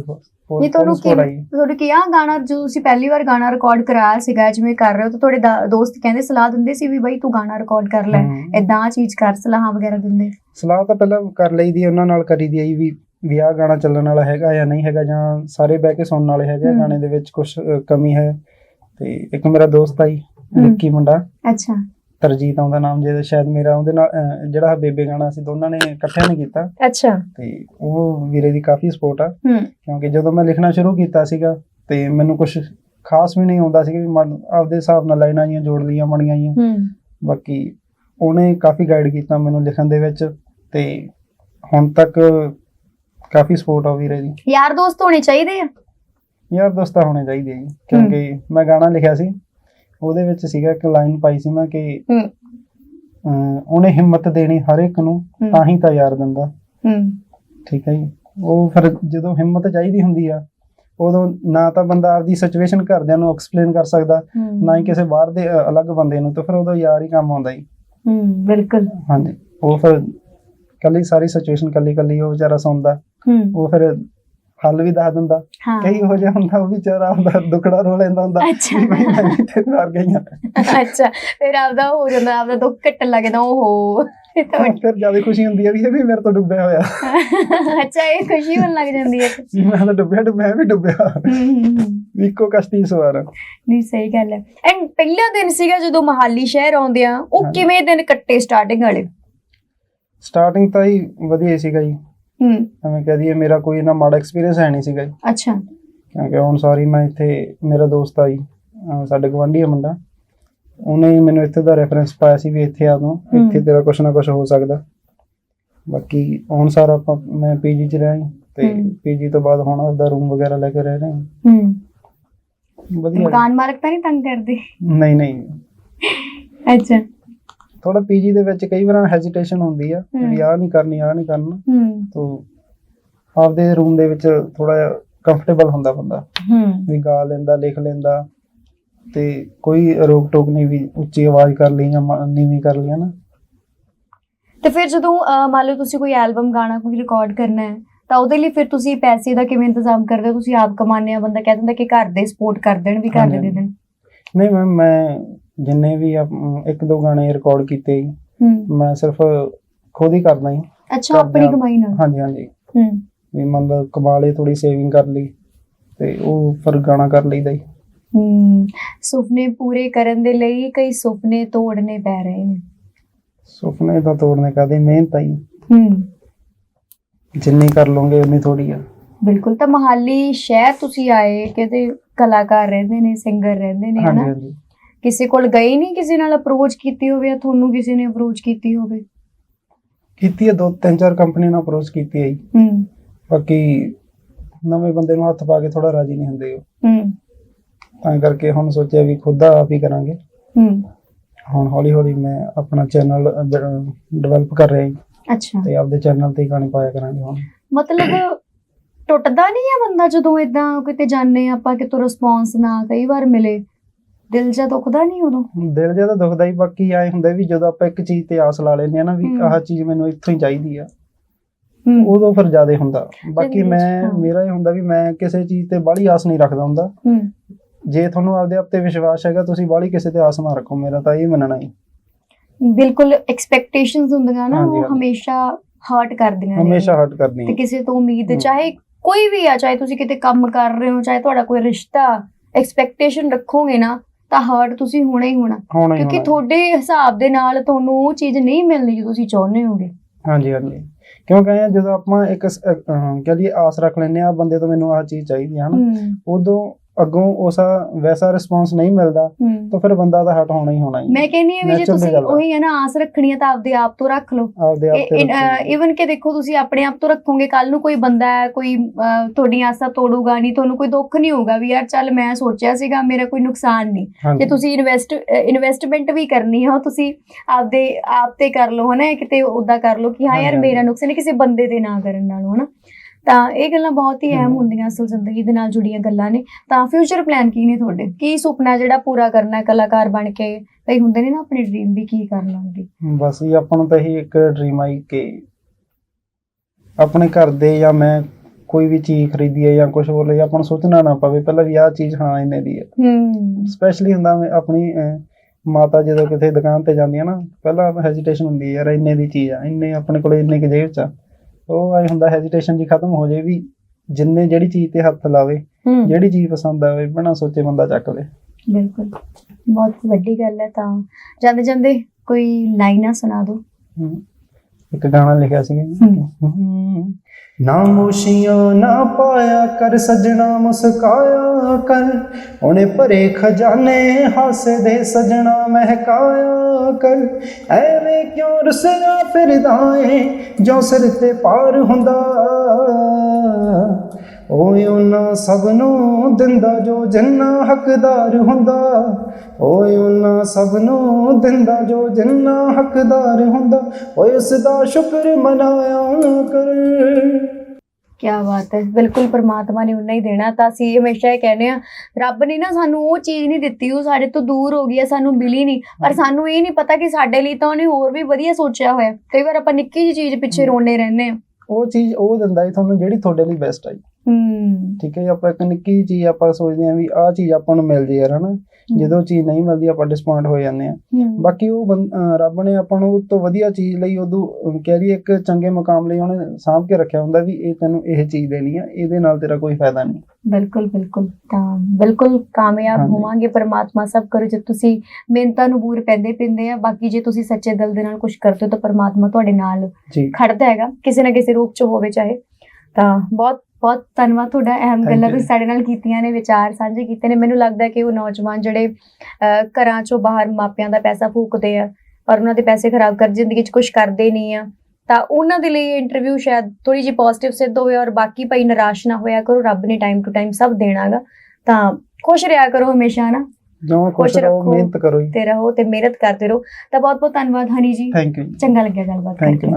ਹੋਰ ਇਹ ਤੁਹਾਨੂੰ ਕਿਵੇਂ ਤੁਹਾਨੂੰ ਕੀ ਆ ਗਾਣਾ ਜੋ ਤੁਸੀਂ ਪਹਿਲੀ ਵਾਰ ਗਾਣਾ ਰਿਕਾਰਡ ਕਰਾਇਆ ਸੀਗਾ ਜਿਵੇਂ ਕਰ ਰਹੇ ਹੋ ਤਾਂ ਤੁਹਾਡੇ ਦੋਸਤ ਕਹਿੰਦੇ ਸਲਾਹ ਦਿੰਦੇ ਸੀ ਵੀ ਬਈ ਤੂੰ ਗਾਣਾ ਰਿਕਾਰਡ ਕਰ ਲੈ। ਇਦਾਂ ਆ ਚੀਜ਼ ਕਰ ਸਲਾਹਾਂ ਵਗੈਰਾ ਦਿੰਦੇ। ਸਲਾਹ ਤਾਂ ਪਹਿਲਾਂ ਕਰ ਲਈਦੀ ਉਹਨਾਂ ਨਾਲ ਕਰੀਦੀ ਆਈ ਵੀ ਵੀ ਆਹ ਗਾਣਾ ਚੱਲਣ ਵਾਲਾ ਹੈਗਾ ਜਾਂ ਨਹੀਂ ਹੈਗਾ ਜਾਂ ਸਾਰੇ ਬਹਿ ਕੇ ਸੁਣਨ ਵਾਲੇ ਹੈਗੇ ਆ, ਹਮ। ਗਾਣੇ ਦੇ ਵਿੱਚ ਕੁਝ ਕਮੀ ਹੈ। ਤੇ ਇੱਕ ਮੇਰਾ ਦੋਸਤ ਆਈ ਹਮ। ਨਿੱਕੀ ਮੁੰਡਾ। ਅੱਛਾ। ਤਰਜੀਤ ਆਉਂਦਾ ਨਾਮ ਜਿਹਦਾ ਸ਼ਾਇਦ ਮੇਰਾ ਉਹਦੇ ਨਾਲ ਅਹ, ਜਿਹੜਾ ਬੇਬੇ ਗਾਣਾ ਸੀ ਦੋਨਾਂ ਨੇ ਇਕੱਠਿਆਂ ਨੇ ਕੀਤਾ। ਅੱਛਾ। ਤੇ ਉਹ ਵੀਰੇ ਦੀ ਕਾਫੀ ਸਪੋਰਟ ਆ। ਹੂੰ। ਕਿਉਂਕਿ ਜਦੋਂ ਮੈਂ ਲਿਖਣਾ ਸ਼ੁਰੂ ਕੀਤਾ ਸੀਗਾ ਤੇ ਮੈਨੂੰ ਕੁਝ ਖਾਸ ਵੀ ਨਹੀਂ ਆਉਂਦਾ ਸੀ ਕਿ ਮਨ ਆਪਦੇ ਹਿਸਾਬ ਨਾਲ ਲਾਈਨਾਂ ਜੀਆਂ ਜੋੜ ਲਈਆਂ ਬਣੀਆਂ ਜੀਆਂ ਹੂੰ। ਬਾਕੀ ਉਹਨੇ ਕਾਫੀ ਗਾਈਡ ਕੀਤਾ ਮੈਨੂੰ ਲਿਖਣ ਦੇ ਵਿੱਚ। ਤੇ ਹੁਣ ਤੱਕ ਕਾਫੀ ਸਪੋਰਟ ਆ ਵੀਰੇ ਦੀ ਯਾਰ ਦੋਸਤ ਹੋਣੇ ਚਾਹੀਦੇ ਆ? ਯਾਰ ਦੋਸਤਾਂ ਹੋਣੇ ਚਾਹੀਦੇ ਜੀ ਕਿਉਂਕਿ ਮੈਂ ਗਾਣਾ ਲਿਖਿਆ ਸੀ ਉਹਦੇ ਵਿੱਚ ਸੀਗਾ ਇੱਕ ਲਾਈਨ ਪਾਈ ਸੀ ਮੈਂ ਕਿ ਹੂੰ। ਅਹ, ਉਹਨੇ ਹਿੰਮਤ ਦੇਣੀ ਹਰ ਇੱਕ ਨੂੰ ਹੂੰ। ਤਾਂ ਹੀ ਤਾਂ ਯਾਰ ਦਿੰਦਾ। ਹੂੰ। ਠੀਕ ਹੈ ਜੀ। ਉਹ ਫਿਰ ਜਦੋਂ ਹਿੰਮਤ ਚਾਹੀਦੀ ਹੁੰਦੀ ਆ ਉਦੋਂ ਨਾ ਤਾਂ ਬੰਦਾ ਆਪਦੀ ਸਿਚੁਏਸ਼ਨ ਘਰਦਿਆਂ ਨੂੰ ਐਕਸਪਲੇਨ ਕਰ ਸਕਦਾ ਨਾ ਹੀ ਕਿਸੇ ਬਾਹਰ ਦੇ ਅ, ਅਲੱਗ ਬੰਦੇ ਨੂੰ ਤੇ ਫਿਰ ਉਦੋਂ ਯਾਰ ਹੀ ਕੰਮ ਆਉਂਦਾ ਜੀ। ਹੂੰ ਬਿਲਕੁਲ। ਹਾਂਜੀ। ਉਹ ਫਿਰ ਕੱਲੀ ਸਾਰੀ ਸਿਚੁਏਸ਼ਨ ਕੱਲੀ ਕੱਲੀ ਉਹ ਵਿਚਾਰਾ ਸੁਣਦਾ ਹੂੰ। ਉਹ ਫਿਰ ਹੱਲ ਵੀ ਦੱਸ ਦਿੰਦਾ। ਕਈ ਹੋ ਜਿਹਾ ਹੁੰਦਾ ਉਹ ਵਿਚਾਰਾ ਆਪਦਾ ਦੁਖੜਾ ਰੋ ਲੈਂਦਾ ਹੁੰਦਾ। ਵੀ ਮੈਂ ਤੇਰੇ ਨਾਲ ਗਈਆਂ। ਅੱਛਾ ਫਿਰ ਆਪਦਾ ਹੋ ਜਾਂਦਾ ਆਪਦਾ ਦੁੱਖ ਕੱਟਣ ਲੱਗਦਾ ਓਹੋ। ਤਾਂ ਫਿਰ ਜ਼ਿਆਦਾ ਖੁਸ਼ੀ ਹੁੰਦੀ ਹੈ ਵੀ ਇਹ ਵੀ ਮੇਰੇ ਤੋਂ ਡੁੱਬਿਆ ਹੋਇਆ। ਅੱਛਾ ਇਹ ਖੁਸ਼ੀ ਹੋਣ ਲੱਗ ਜਾਂਦੀ ਹੈ। ਮੈਂ ਤਾਂ ਡੁੱਬਿਆ ਡੁੱਬਿਆ ਮੈਂ ਵੀ ਡੁੱਬਿਆ। ਇੱਕੋ ਕਸ਼ਤੀ ਸਵਾਰ। ਨਹੀਂ ਸਹੀ ਗੱਲ ਹੈ। ਐਂਡ ਪਹਿਲਾ ਦਿਨ ਸੀਗਾ ਜਦੋਂ ਮਹਾਲੀ ਸ਼ਹਿਰ ਆਉਂਦੇ ਆ ਉਹ। ਕਿਵੇਂ ਦਿਨ ਕੱਟੇ ਸਟਾਰਟਿੰਗ ਵਾਲੇ? ਸਟਾਰਟਿੰਗ ਤਾਂ ਹੀ ਵਧੀਆ ਹੀ ਸੀਗਾ ਜੀ। ਹੂੰ। ਐਵੇਂ ਕਹਿ ਦਈਏ ਮੇਰਾ ਕੋਈ ਇੰਨਾ ਮਾੜਾ ਐਕਸਪੀਰੀਅੰਸ ਹੈ ਨਹੀਂ ਸੀਗਾ ਜੀ। ਅੱਛਾ। ਕਿਉਂਕਿ ਹੁਣ ਸਾਰੀ ਮੈਂ ਇੱਥੇ ਮੇਰਾ ਦੋਸਤ ਆ ਜੀ ਅਹ ਸਾਡੇ ਗਵਾਂਢੀ ਆ ਮੁੰਡਾ। ਉਹਨੇ ਹੀ ਮੈਨੂੰ ਇੱਥੇ ਦਾ ਰੈਫਰੈਂਸ ਪਾਇਆ ਸੀ ਵੀ ਇੱਥੇ ਆ ਤੂੰ। ਇੱਥੇ ਤੇਰਾ ਕੁਛ ਨਾ ਕੁਛ ਹੋ ਸਕਦਾ। ਬਾਕੀ ਹੁਣ ਸਾਰਾ ਆਪਾਂ ਮੈਂ ਪੀਜੀ ਚ ਰਿਹਾ ਤੇ। ਪੀਜੀ ਤੋਂ ਬਾਅਦ ਹੁਣ ਆਪਦਾ ਰੂਮ ਵਗੈਰਾ ਲੈ ਕੇ ਰਹਿ ਰਹੇ ਹਾਂ। ਹੂੰ। ਵਧੀਆ ਮਕਾਨ ਮਾਲਕ ਤਾਂ ਨਹੀਂ ਤੰਗ ਕਰਦੇ? ਨਹੀਂ ਨਹੀਂ। ਅੱਛਾ। ਥੋੜਾ ਪੀਜੀ ਦੇ ਵਿੱਚ ਕਈ ਵਾਰ ਹੈਜ਼ਿਟੇਸ਼ਨ ਹੁੰਦੀ ਆ। ਵੀ ਆਹ ਨਹੀਂ ਕਰਨੀ ਆਹ ਨਹੀਂ ਕਰਨਾ। ਤੋਂ ਆਪਦੇ ਰੂਮ ਦੇ ਵਿੱਚ ਥੋੜਾ ਜਿਹਾ ਕੰਫਰਟੇਬਲ ਹੁੰਦਾ ਬੰਦਾ। ਵੀ ਗਾ ਲੈਂਦਾ ਲਿਖ ਲੈਂਦਾ। ਤੇ ਕੋਈ ਰੋਕ ਟੋਕ ਨਹੀਂ ਵੀ ਉੱਚੀ ਆਵਾਜ਼ ਕਰ ਲਈ ਜਾਂ ਨੀਵੀਂ ਕਰ ਲਈ ਨਾ ਤੇ ਫਿਰ ਜਦੋਂ ਮੰਨ ਲਓ ਤੁਸੀਂ ਕੋਈ ਐਲਬਮ ਗਾਣਾ ਕੋਈ ਰਿਕਾਰਡ ਕਰਨਾ ਹੈ ਤਾਂ ਉਹਦੇ ਲਈ ਫਿਰ ਤੁਸੀਂ ਪੈਸੇ ਦਾ ਕਿਵੇਂ ਇੰਤਜ਼ਾਮ ਕਰਦੇ ਹੋ? ਤੁਸੀਂ ਆਪ ਕਮਾਉਂਦੇ ਆ ਬੰਦਾ ਕਹਿ ਦਿੰਦਾ ਕਿ ਘਰ ਦੇ ਸਪੋਰਟ ਕਰ ਦੇਣ ਵੀ ਘਰ। ਦੇ ਦੇਣ। ਨਹੀਂ ਮੈਮ ਮੈਂ ਜਿੰਨੇ ਵੀ ਆਪ- ਇੱਕ ਦੋ ਗਾਣੇ ਰਿਕਾਰਡ ਕੀਤੇ ਜੀ, ਹੂੰ। ਮੈਂ ਸਿਰਫ ਖੁਦ ਹੀ ਕਰਦਾ ਹੀ। ਅੱਛਾ ਆਪਣੀ। ਕਮਾਈ ਨਾਲ? ਹਾਂਜੀ ਹਾਂਜੀ। ਹੂੰ। ਵੀ ਮਤਲਬ ਕਮਾ ਲਈ ਥੋੜੀ ਸੇਵਿੰਗ ਕਰ ਲਈ ਤੇ ਉਹ ਫਿਰ ਗਾਣਾ ਕਰ ਲਈਦਾ ਜੀ ਹੂੰ। ਸੁਪਨੇ ਪੂਰੇ ਕਰਨ ਦੇ ਲਈ ਕਈ ਸੁਪਨੇ ਤੋੜਨੇ ਪੈ ਰਹੇ ਨੇ। ਸੁਪਨੇ ਤਾਂ ਤੋੜਨੇ ਕਾਦੇ ਮਿਹਨਤ ਆਈ ਹੂੰ। ਜਿੰਨੀ ਕਰ ਲਓਗੇ ਉਨੀ ਥੋੜੀ ਆ। ਬਿਲਕੁਲ ਤਾਂ ਮਹਾਲੀ ਸ਼ਹਿਰ ਤੁਸੀਂ ਆਏ ਕਿਤੇ ਕਲਾਕਾਰ ਰਹਿੰਦੇ ਨੇ ਸਿੰਗਰ ਰਹਿੰਦੇ ਨੇ ਹਾਂਜੀ ਹਨਾ? ਹਾਂਜੀ। ਕਿਸੇ ਕੋਲ ਗਏ ਨਹੀਂ ਕਿਸੇ ਨਾਲ ਅਪਰੋਚ ਕੀਤੀ ਹੋਵੇ ਜਾਂ ਤੁਹਾਨੂੰ ਕਿਸੇ ਨੇ ਅਪਰੋਚ ਕੀਤੀ ਹੋਵੇ? ਕੀਤੀ ਹੈ ਦੋ ਤਿੰਨ ਚਾਰ ਕੰਪਨੀ ਨਾਲ ਅਪਰੋਚ ਕੀਤੀ ਹੈ ਜੀ। ਹੂੰ। ਬਾਕੀ ਨਵੇਂ ਬੰਦੇ ਨੂੰ ਹੱਥ ਪਾ ਕੇ ਥੋੜਾ ਰਾਜੀ ਨਹੀਂ ਹੁੰਦੇ ਉਹ। ਹੂੰ। ਤਾਂ ਕਰਕੇ ਹੁਣ ਸੋਚਿਆ ਵੀ ਖੁਦ ਆਪ ਹੀ ਕਰਾਂਗੇ। ਹੂੰ। ਹੁਣ ਹੌਲੀ ਹੌਲੀ ਮੈਂ ਆਪਣਾ ਚੈਨਲ ਡਿਵੈਲਪ ਕਰ ਰਿਹਾ ਜੀ। ਅੱਛਾ। ਤੇ ਆਪਦੇ ਚੈਨਲ ਤੇ ਹੀ ਗਾਣੇ ਪਾਇਆ ਕਰਾਂਗੇ ਹੁਣ। ਮਤਲਬ ਟੁੱਟਦਾ ਨਹੀਂ ਹੈ ਬੰਦਾ ਜਦੋਂ ਇਦਾਂ ਕਿਤੇ ਜਾਂਦੇ ਆਪਾਂ ਕਿਤੋਂ ਰਿਸਪੌਂਸ ਨਾ ਕਈ ਵਾਰ ਮਿਲੇ। ਦਿਲ ਜਾ ਦੁਖਦਾ ਨਹੀਂ ਉਦੋਂ? ਦਿਲ ਤਾਂ ਦੁਖਦਾ ਹੀ ਬਾਕੀ ਆਏ ਹੁੰਦਾ ਵੀ ਜਦੋਂ ਆਪਾਂ ਇੱਕ ਚੀਜ਼ ਤੇ ਆਸ ਲਾ ਲੈਂਦੇ ਆ ਨਾ ਵੀ ਹਮ। ਆਹ ਚੀਜ਼ ਮੈਨੂੰ ਇੱਥੋਂ ਹੀ ਚਾਹੀਦੀ ਆ। ਉਦੋਂ ਫਿਰ ਜ਼ਿਆਦਾ ਹੁੰਦਾ। ਬਾਕੀ ਜ਼ਿੰਦਗੀ 'ਚ, ਮੈਂ ਹਾਂ। ਮੇਰਾ ਇਹ ਹੁੰਦਾ ਵੀ ਮੈਂ ਕਿਸੇ ਚੀਜ਼ ਤੇ ਬਾਹਲੀ ਆਸ ਨਹੀਂ ਰੱਖਦਾ ਹੁੰਦਾ। ਜੇ ਤੁਹਾਨੂੰ ਆਪਦੇ ਆਪ ਤੇ ਵਿਸ਼ਵਾਸ ਹੈਗਾ ਤੁਸੀਂ ਬਾਹਲੀ ਕਿਸੇ ਤੇ ਆਸ ਨਾ ਰੱਖੋ ਮੇਰਾ ਤਾਂ ਇਹ ਮੰਨਣਾ ਹੀ। ਬਿਲਕੁਲ ਐਕਸਪੈਕਟੇਸ਼ਨਸ ਹੁੰਦੀਆਂ ਨਾ ਹਾਂਜੀ, ਉਹ ਹਾਂਜੀ। ਹਮੇਸ਼ਾ ਹਰਟ ਕਰਦੀਆਂ ਨੇ। ਹਮੇਸ਼ਾ ਹਟ ਕਰਨੀ ਤੇ ਹੈ ਕਿਸੇ ਤੋਂ ਉਮੀਦ ਹਮ। ਚਾਹੇ ਕੋਈ ਵੀ ਆ ਚਾਹੇ ਤੁਸੀਂ ਕਿਤੇ ਕੰਮ ਕਰ ਰਹੇ ਹੋ ਚਾਹੇ ਤੁਹਾਡਾ ਕੋਈ ਰਿਸ਼ਤਾ ਐਕਸਪੈਕਟੇਸ਼ਨ ਰੱਖੋਗੇ ਨਾ ਤਾਂ ਹਰਟ ਤੁਸੀਂ ਹੋਣਾ ਹੀ ਹੋਣਾ। ਹੋਣਾ ਹੀ ਕਿਉਂਕਿ ਹੋਣਾ। ਤੁਹਾਡੇ ਹਿਸਾਬ ਦੇ ਨਾਲ ਤੁਹਾਨੂੰ ਉਹ ਚੀਜ਼ ਨਹੀਂ ਮਿਲਣੀ ਜੋ ਤੁਸੀਂ ਚਾਹੁੰਦੇ ਹੋਗੇ। ਹਾਂਜੀ ਹਾਂਜੀ। ਕਿਉਂਕਿ ਐਂ ਆ, ਜਦੋਂ ਆਪਾਂ ਇੱਕ ਸ- ਅਹ, ਅਹ, ਕਹਿ ਲਈਏ ਆਸ ਰੱਖ ਲੈਂਦੇ ਆ ਬੰਦੇ ਤੋਂ ਮੈਨੂੰ ਆਹ ਚੀਜ਼ ਚਾਹੀਦੀ ਹੈ ਹਨਾ। ਉਦੋਂ ਅੱਗੋਂ ਉਸਾ ਵੈਸਾ ਰਿਸਪੌਂਸ ਨਹੀਂ ਮਿਲਦਾ ਤਾਂ ਫਿਰ ਬੰਦਾ ਤਾਂ ਹਟ ਹੋਣਾ ਹੀ ਹੋਣਾ ਹੀ ਮੈਂ ਕਹਿੰਨੀ ਆ ਵੀ ਜੇ ਤੁਸੀਂ ਆ। ਉਹੀ ਹੈ ਨਾ ਆਸ ਰੱਖਣੀ ਹੈ ਤਾਂ ਆਪਦੇ ਆਪ ਤੋਂ ਰੱਖ ਲਓ ਆਪਦੇ ਆਪ। ਇਵਨ ਕਿ ਦੇਖੋ ਤੁਸੀਂ ਆਪਣੇ ਆਪ ਤੋਂ ਰੱਖੋਗੇ ਕੱਲ ਨੂੰ ਕੋਈ ਬੰਦਾ ਹੈ ਕੋਈ ਤੁਹਾਡੀ ਆਸਾਂ ਤੋੜੂਗਾ ਨਹੀਂ ਤੁਹਾਨੂੰ ਕੋਈ ਦੁੱਖ ਨਹੀਂ ਹੋਊਗਾ ਵੀ ਯਾਰ ਚੱਲ ਮੈਂ ਸੋਚਿਆ ਸੀਗਾ ਮੇਰਾ ਕੋਈ ਨੁਕਸਾਨ ਨਹੀਂ ਜੇ ਤੁਸੀਂ ਇਨਵੈਸਟ ਇਨਵੈਸਟਮੈਂਟ ਵੀ ਕਰਨੀ ਹੈ ਤੁਸੀਂ ਆਪਦੇ ਆਪ ਤੇ ਕਰ ਲਓ ਹਨਾ ਕਿਤੇ ਉਦਾਂ ਕਰ ਲਓ ਕਿ ਹਾਂ ਯਾਰ। ਮੇਰਾ ਨੁਕਸਾਨ ਕਿਸੇ ਬੰਦੇ ਦੇ ਨਾ ਕਰਨ ਨਾਲੋਂ ਹਨਾ ਤਾਂ ਇਹ ਗੱਲਾਂ ਬਹੁਤ ਹੀ ਅਹਿਮ ਹਮ। ਹੁੰਦੀਆਂ ਅਸਲ ਜ਼ਿੰਦਗੀ ਦੇ ਨਾਲ ਜੁੜੀਆਂ ਗੱਲਾਂ ਨੇ। ਤਾਂ ਫਿਊਚਰ ਪਲਾਨ ਕੀ ਨੇ ਤੁਹਾਡੇ? ਕੀ ਸੁਪਨਾ ਜਿਹੜਾ ਪੂਰਾ ਕਰਨਾ ਹੈ ਕਲਾਕਾਰ ਬਣ ਕੇ? ਕਈ ਹੁੰਦੇ ਨੇ ਨਾ ਆਪਣੇ ਡ੍ਰੀਮ ਵੀ ਕੀ ਕਰਨਾ ਹੁੰਦੀ ਬਸ ਇਹ ਆਪਾਂ ਨੂੰ ਤਾਂ ਇਹੀ ਇੱਕ ਡ੍ਰੀਮ ਆਈ ਕਿ ਆਪਣੇ ਘਰ ਦੇ ਜਾਂ ਮੈਂ ਕੋਈ ਵੀ ਚੀਜ਼ ਖਰੀਦੀ ਹੈ ਜਾਂ ਕੁਝ ਬੋਲੇ ਜਾਂ ਆਪਾਂ ਨੂੰ ਸੋਚਣਾ ਨਾ ਪਵੇ ਪਹਿਲਾਂ ਵੀ ਆਹ ਚੀਜ਼ ਹਾਂ ਇੰਨੇ ਦੀ ਹੈ। ਹੂੰ ਸਪੈਸ਼ਲੀ ਹੁੰਦਾ ਮੈਂ ਆਪਣੀ ਮਾਤਾ ਜਦੋਂ ਕਿਸੇ ਦੁਕਾਨ ਤੇ ਜਾਂਦੀ ਹੈ ਨਾ ਪਹਿਲਾਂ ਹੈਜੀਟੇਸ਼ਨ ਹੁੰਦੀ ਹੈ ਯਾਰ ਇੰਨੇ ਦੀ ਚੀਜ਼ ਆ ਇੰਨੇ ਆਪਣੇ ਕੋਲੇ ਇੰਨੇ ਕਿ ਜੇਬ ਚ ਆ। ਉਹ ਐ ਹੁੰਦਾ ਹੈਜੀਟੇਸ਼ਨ ਜੀ ਖਤਮ ਹੋ ਜਾਏ ਵੀ ਜਿੰਨੇ ਜਿਹੜੀ ਚੀਜ਼ ਤੇ ਹੱਥ ਲਾਵੇ ਜਿਹੜੀ ਚੀਜ਼ ਪਸੰਦ ਆਵੇ ਬਿਨਾਂ ਸੋਚੇ ਬੰਦਾ ਚੱਕ ਲੇ। ਬਿਲਕੁਲ। ਬਹੁਤ ਵੱਡੀ ਗੱਲ ਹੈ ਤਾਂ। ਜਾਂਦੇ ਜਾਂਦੇ ਕੋਈ ਲਾਈਨਾਂ ਸੁਣਾ ਦਿਓ। ਇੱਕ ਗਾਣਾ ਲਿਖਿਆ ਸੀ। ਨਾਮੋਸ਼ੀਆਂ ਨਾ ਪਾਇਆ ਕਰ ਸਜਣਾ ਮੁਸਕਾਇਆ ਕਰ। ਉਹਨੇ ਭਰੇ ਖਜ਼ਾਨੇ ਹਾਸੇ ਦੇ ਸਜਣਾ ਮਹਿਕਾਇਆ ਕਰ। ਐਵੇਂ ਕਿਉਂ ਰੁਸਿਆ ਫਿਰਦਾ ਏ? ਜੋ ਸਿਰ ਤੇ ਪਾਰ ਹੁੰਦਾ ਓਏ ਉਹਨਾਂ ਸਭ ਨੂੰ ਦਿੰਦਾ ਜੋ ਜਿੰਨਾ ਹੱਕਦਾਰ ਹੁੰਦਾ। ਓਏ ਉਹਨਾਂ ਸਭ ਨੂੰ ਦਿੰਦਾ ਜੋ ਜਿੰਨਾ ਹੱਕਦਾਰ ਹੁੰਦਾ। ਓਏ ਉਸ ਦਾ ਸ਼ੁਕਰ ਮਨਾਇਆ ਕਰ। ਕੀ ਬਾਤ ਹੈ ਬਿਲਕੁਲ ਪ੍ਰਮਾਤਮਾ ਨੇ ਉਨਾ ਹੀ ਦੇਣਾ। ਤਾਂ ਅਸੀਂ ਹਮੇਸ਼ਾ ਇਹ ਕਹਿੰਦੇ ਆ ਰੱਬ ਨੇ ਨਾ ਸਾਨੂੰ ਉਹ ਚੀਜ਼ ਨਹੀਂ ਦਿੱਤੀ ਉਹ ਸਾਡੇ ਤੋਂ ਦੂਰ ਹੋ ਗਈ ਹੈ ਸਾਨੂੰ ਮਿਲੀ ਨਹੀਂ। ਪਰ ਸਾਨੂੰ ਇਹ ਨਹੀਂ ਪਤਾ ਕਿ ਸਾਡੇ ਲਈ ਤਾਂ ਉਹਨੇ ਹੋਰ ਵੀ ਵਧੀਆ ਸੋਚਿਆ ਹੋਇਆ ਕਈ ਵਾਰ ਆਪਾਂ ਨਿੱਕੀ ਜਿਹੀ ਚੀਜ਼ ਪਿੱਛੇ ਰੋਣੇ ਰਹਿੰਦੇ ਆ ਉਹ ਚੀਜ਼ ਉਹ ਦਿੰਦਾ ਹੈ ਤੁਹਾਨੂੰ ਜਿਹੜੀ ਤੁਹਾਡੇ ਲਈ ਬੈਸਟ ਆਈ। ਹੂੰ। ਠੀਕ ਹੈ ਆਪਾਂ ਇੱਕ ਨਿੱਕੀ ਚੀਜ਼ ਆਪਾਂ ਸੋਚਦੇ ਹਾਂ ਵੀ ਆਹ ਚੀਜ਼ ਆਪਾਂ ਨੂੰ ਮਿਲ ਜੇ ਯਾਰ ਹਨਾ ਜਦੋਂ ਚੀਜ਼ ਨਹੀਂ ਮਿਲਦੀ ਆਪਾਂ ਡਿਸਪਾਇੰਟ ਹੋ ਜਾਂਦੇ ਆ ਬਾਕੀ ਉਹ ਰੱਬ ਨੇ ਆਪਾਂ ਨੂੰ ਉਹ ਤੋਂ ਵਧੀਆ ਚੀਜ਼ ਲਈ ਉਦੋਂ ਕਹਿ ਲਈਏ ਇੱਕ ਚੰਗੇ ਮੁਕਾਮ ਲਈ ਉਹਨੇ ਸਾਂਭ ਕੇ ਰੱਖਿਆ ਹੁੰਦਾ ਵੀ ਇਹ ਤੈਨੂੰ ਇਹ ਚੀਜ਼ ਦੇਣੀ ਆ ਇਹਦੇ ਨਾਲ ਤੇਰਾ ਕੋਈ ਫਾਇਦਾ ਨਹੀਂ। ਬਿਲਕੁਲ ਬਿਲਕੁਲ। ਤਾਂ ਬਿਲਕੁਲ ਕਾਮਯਾਬ। ਹੋਵਾਂਗੇ ਪਰਮਾਤਮਾ ਸਭ ਕਰੂ ਜੇ ਤੁਸੀਂ ਮਿਹਨਤਾਂ ਨੂੰ ਬੂਰ ਪੈਂਦੇ ਪਿੰਦੇ ਆ ਬਾਕੀ ਜੇ ਤੁਸੀਂ ਸੱਚੇ ਦਿਲ ਦੇ ਨਾਲ ਕੁਝ ਕਰਦੇ ਹੋ ਤਾਂ ਪਰਮਾਤਮਾ ਤੁਹਾਡੇ ਨਾਲ ਖੜਦਾ ਹੈਗਾ ਕਿਸੇ ਨਾ ਕਿਸੇ ਰੂਪ ਚ ਹੋਵੇ ਚਾਹੇ। ਤਾਂ ਬਹੁਤ ਬਹੁਤ ਧੰਨਵਾਦ ਤੁਹਾਡਾ ਅਹਿਮ ਗੱਲਾਂ. ਤੁਸੀਂ ਸਾਡੇ ਨਾਲ ਕੀਤੀਆਂ ਨੇ ਵਿਚਾਰ ਸਾਂਝੇ ਕੀਤੇ ਨੇ। ਮੈਨੂੰ ਲੱਗਦਾ ਕਿ ਉਹ ਨੌਜਵਾਨ ਜਿਹੜੇ ਘਰਾਂ ਚੋਂ ਬਾਹਰ ਮਾਪਿਆਂ ਦਾ ਪੈਸਾ ਫੂਕਦੇ ਆ ਔਰ ਉਹਨਾਂ ਦੇ ਪੈਸੇ ਖਰਾਬ ਕਰ ਜ਼ਿੰਦਗੀ 'ਚ ਕੁਝ ਕਰਦੇ ਨਹੀਂ ਆ ਤਾਂ ਉਹਨਾਂ ਦੇ ਲਈ ਇੰਟਰਵਿਊ ਸ਼ਾਇਦ ਥੋੜੀ ਜਿਹੀ ਪੋਜ਼ਿਟਿਵ ਸਿੱਧ ਹੋਵੇ ਔਰ ਬਾਕੀ ਭਾਈ ਨਿਰਾਸ਼ ਨਾ ਹੋਇਆ ਕਰੋ ਰੱਬ ਨੇ ਟਾਈਮ ਟੂ ਟਾਈਮ ਸਭ ਦੇਣਾਗਾ। ਤਾਂ ਖੁਸ਼ ਰਿਹਾ ਕਰੋ ਹਮੇਸ਼ਾ ਨਾ ਜਿਉਂ ਖੁਸ਼ ਰਹੋ। ਮਿਹਨਤ ਕਰੋ ਜੀ। ਤੇ ਰਹੋ ਤੇ ਮਿਹਨਤ ਕਰਦੇ ਰਹੋ। ਤਾਂ ਬਹੁਤ ਬਹੁਤ ਧੰਨਵਾਦ ਹਨੀ ਜੀ। ਥੈਂਕ ਯੂ ਚੰਗਾ ਲੱਗਿਆ ਗੱਲਬਾਤ ਥੈਂਕ ਕਰਕੇ।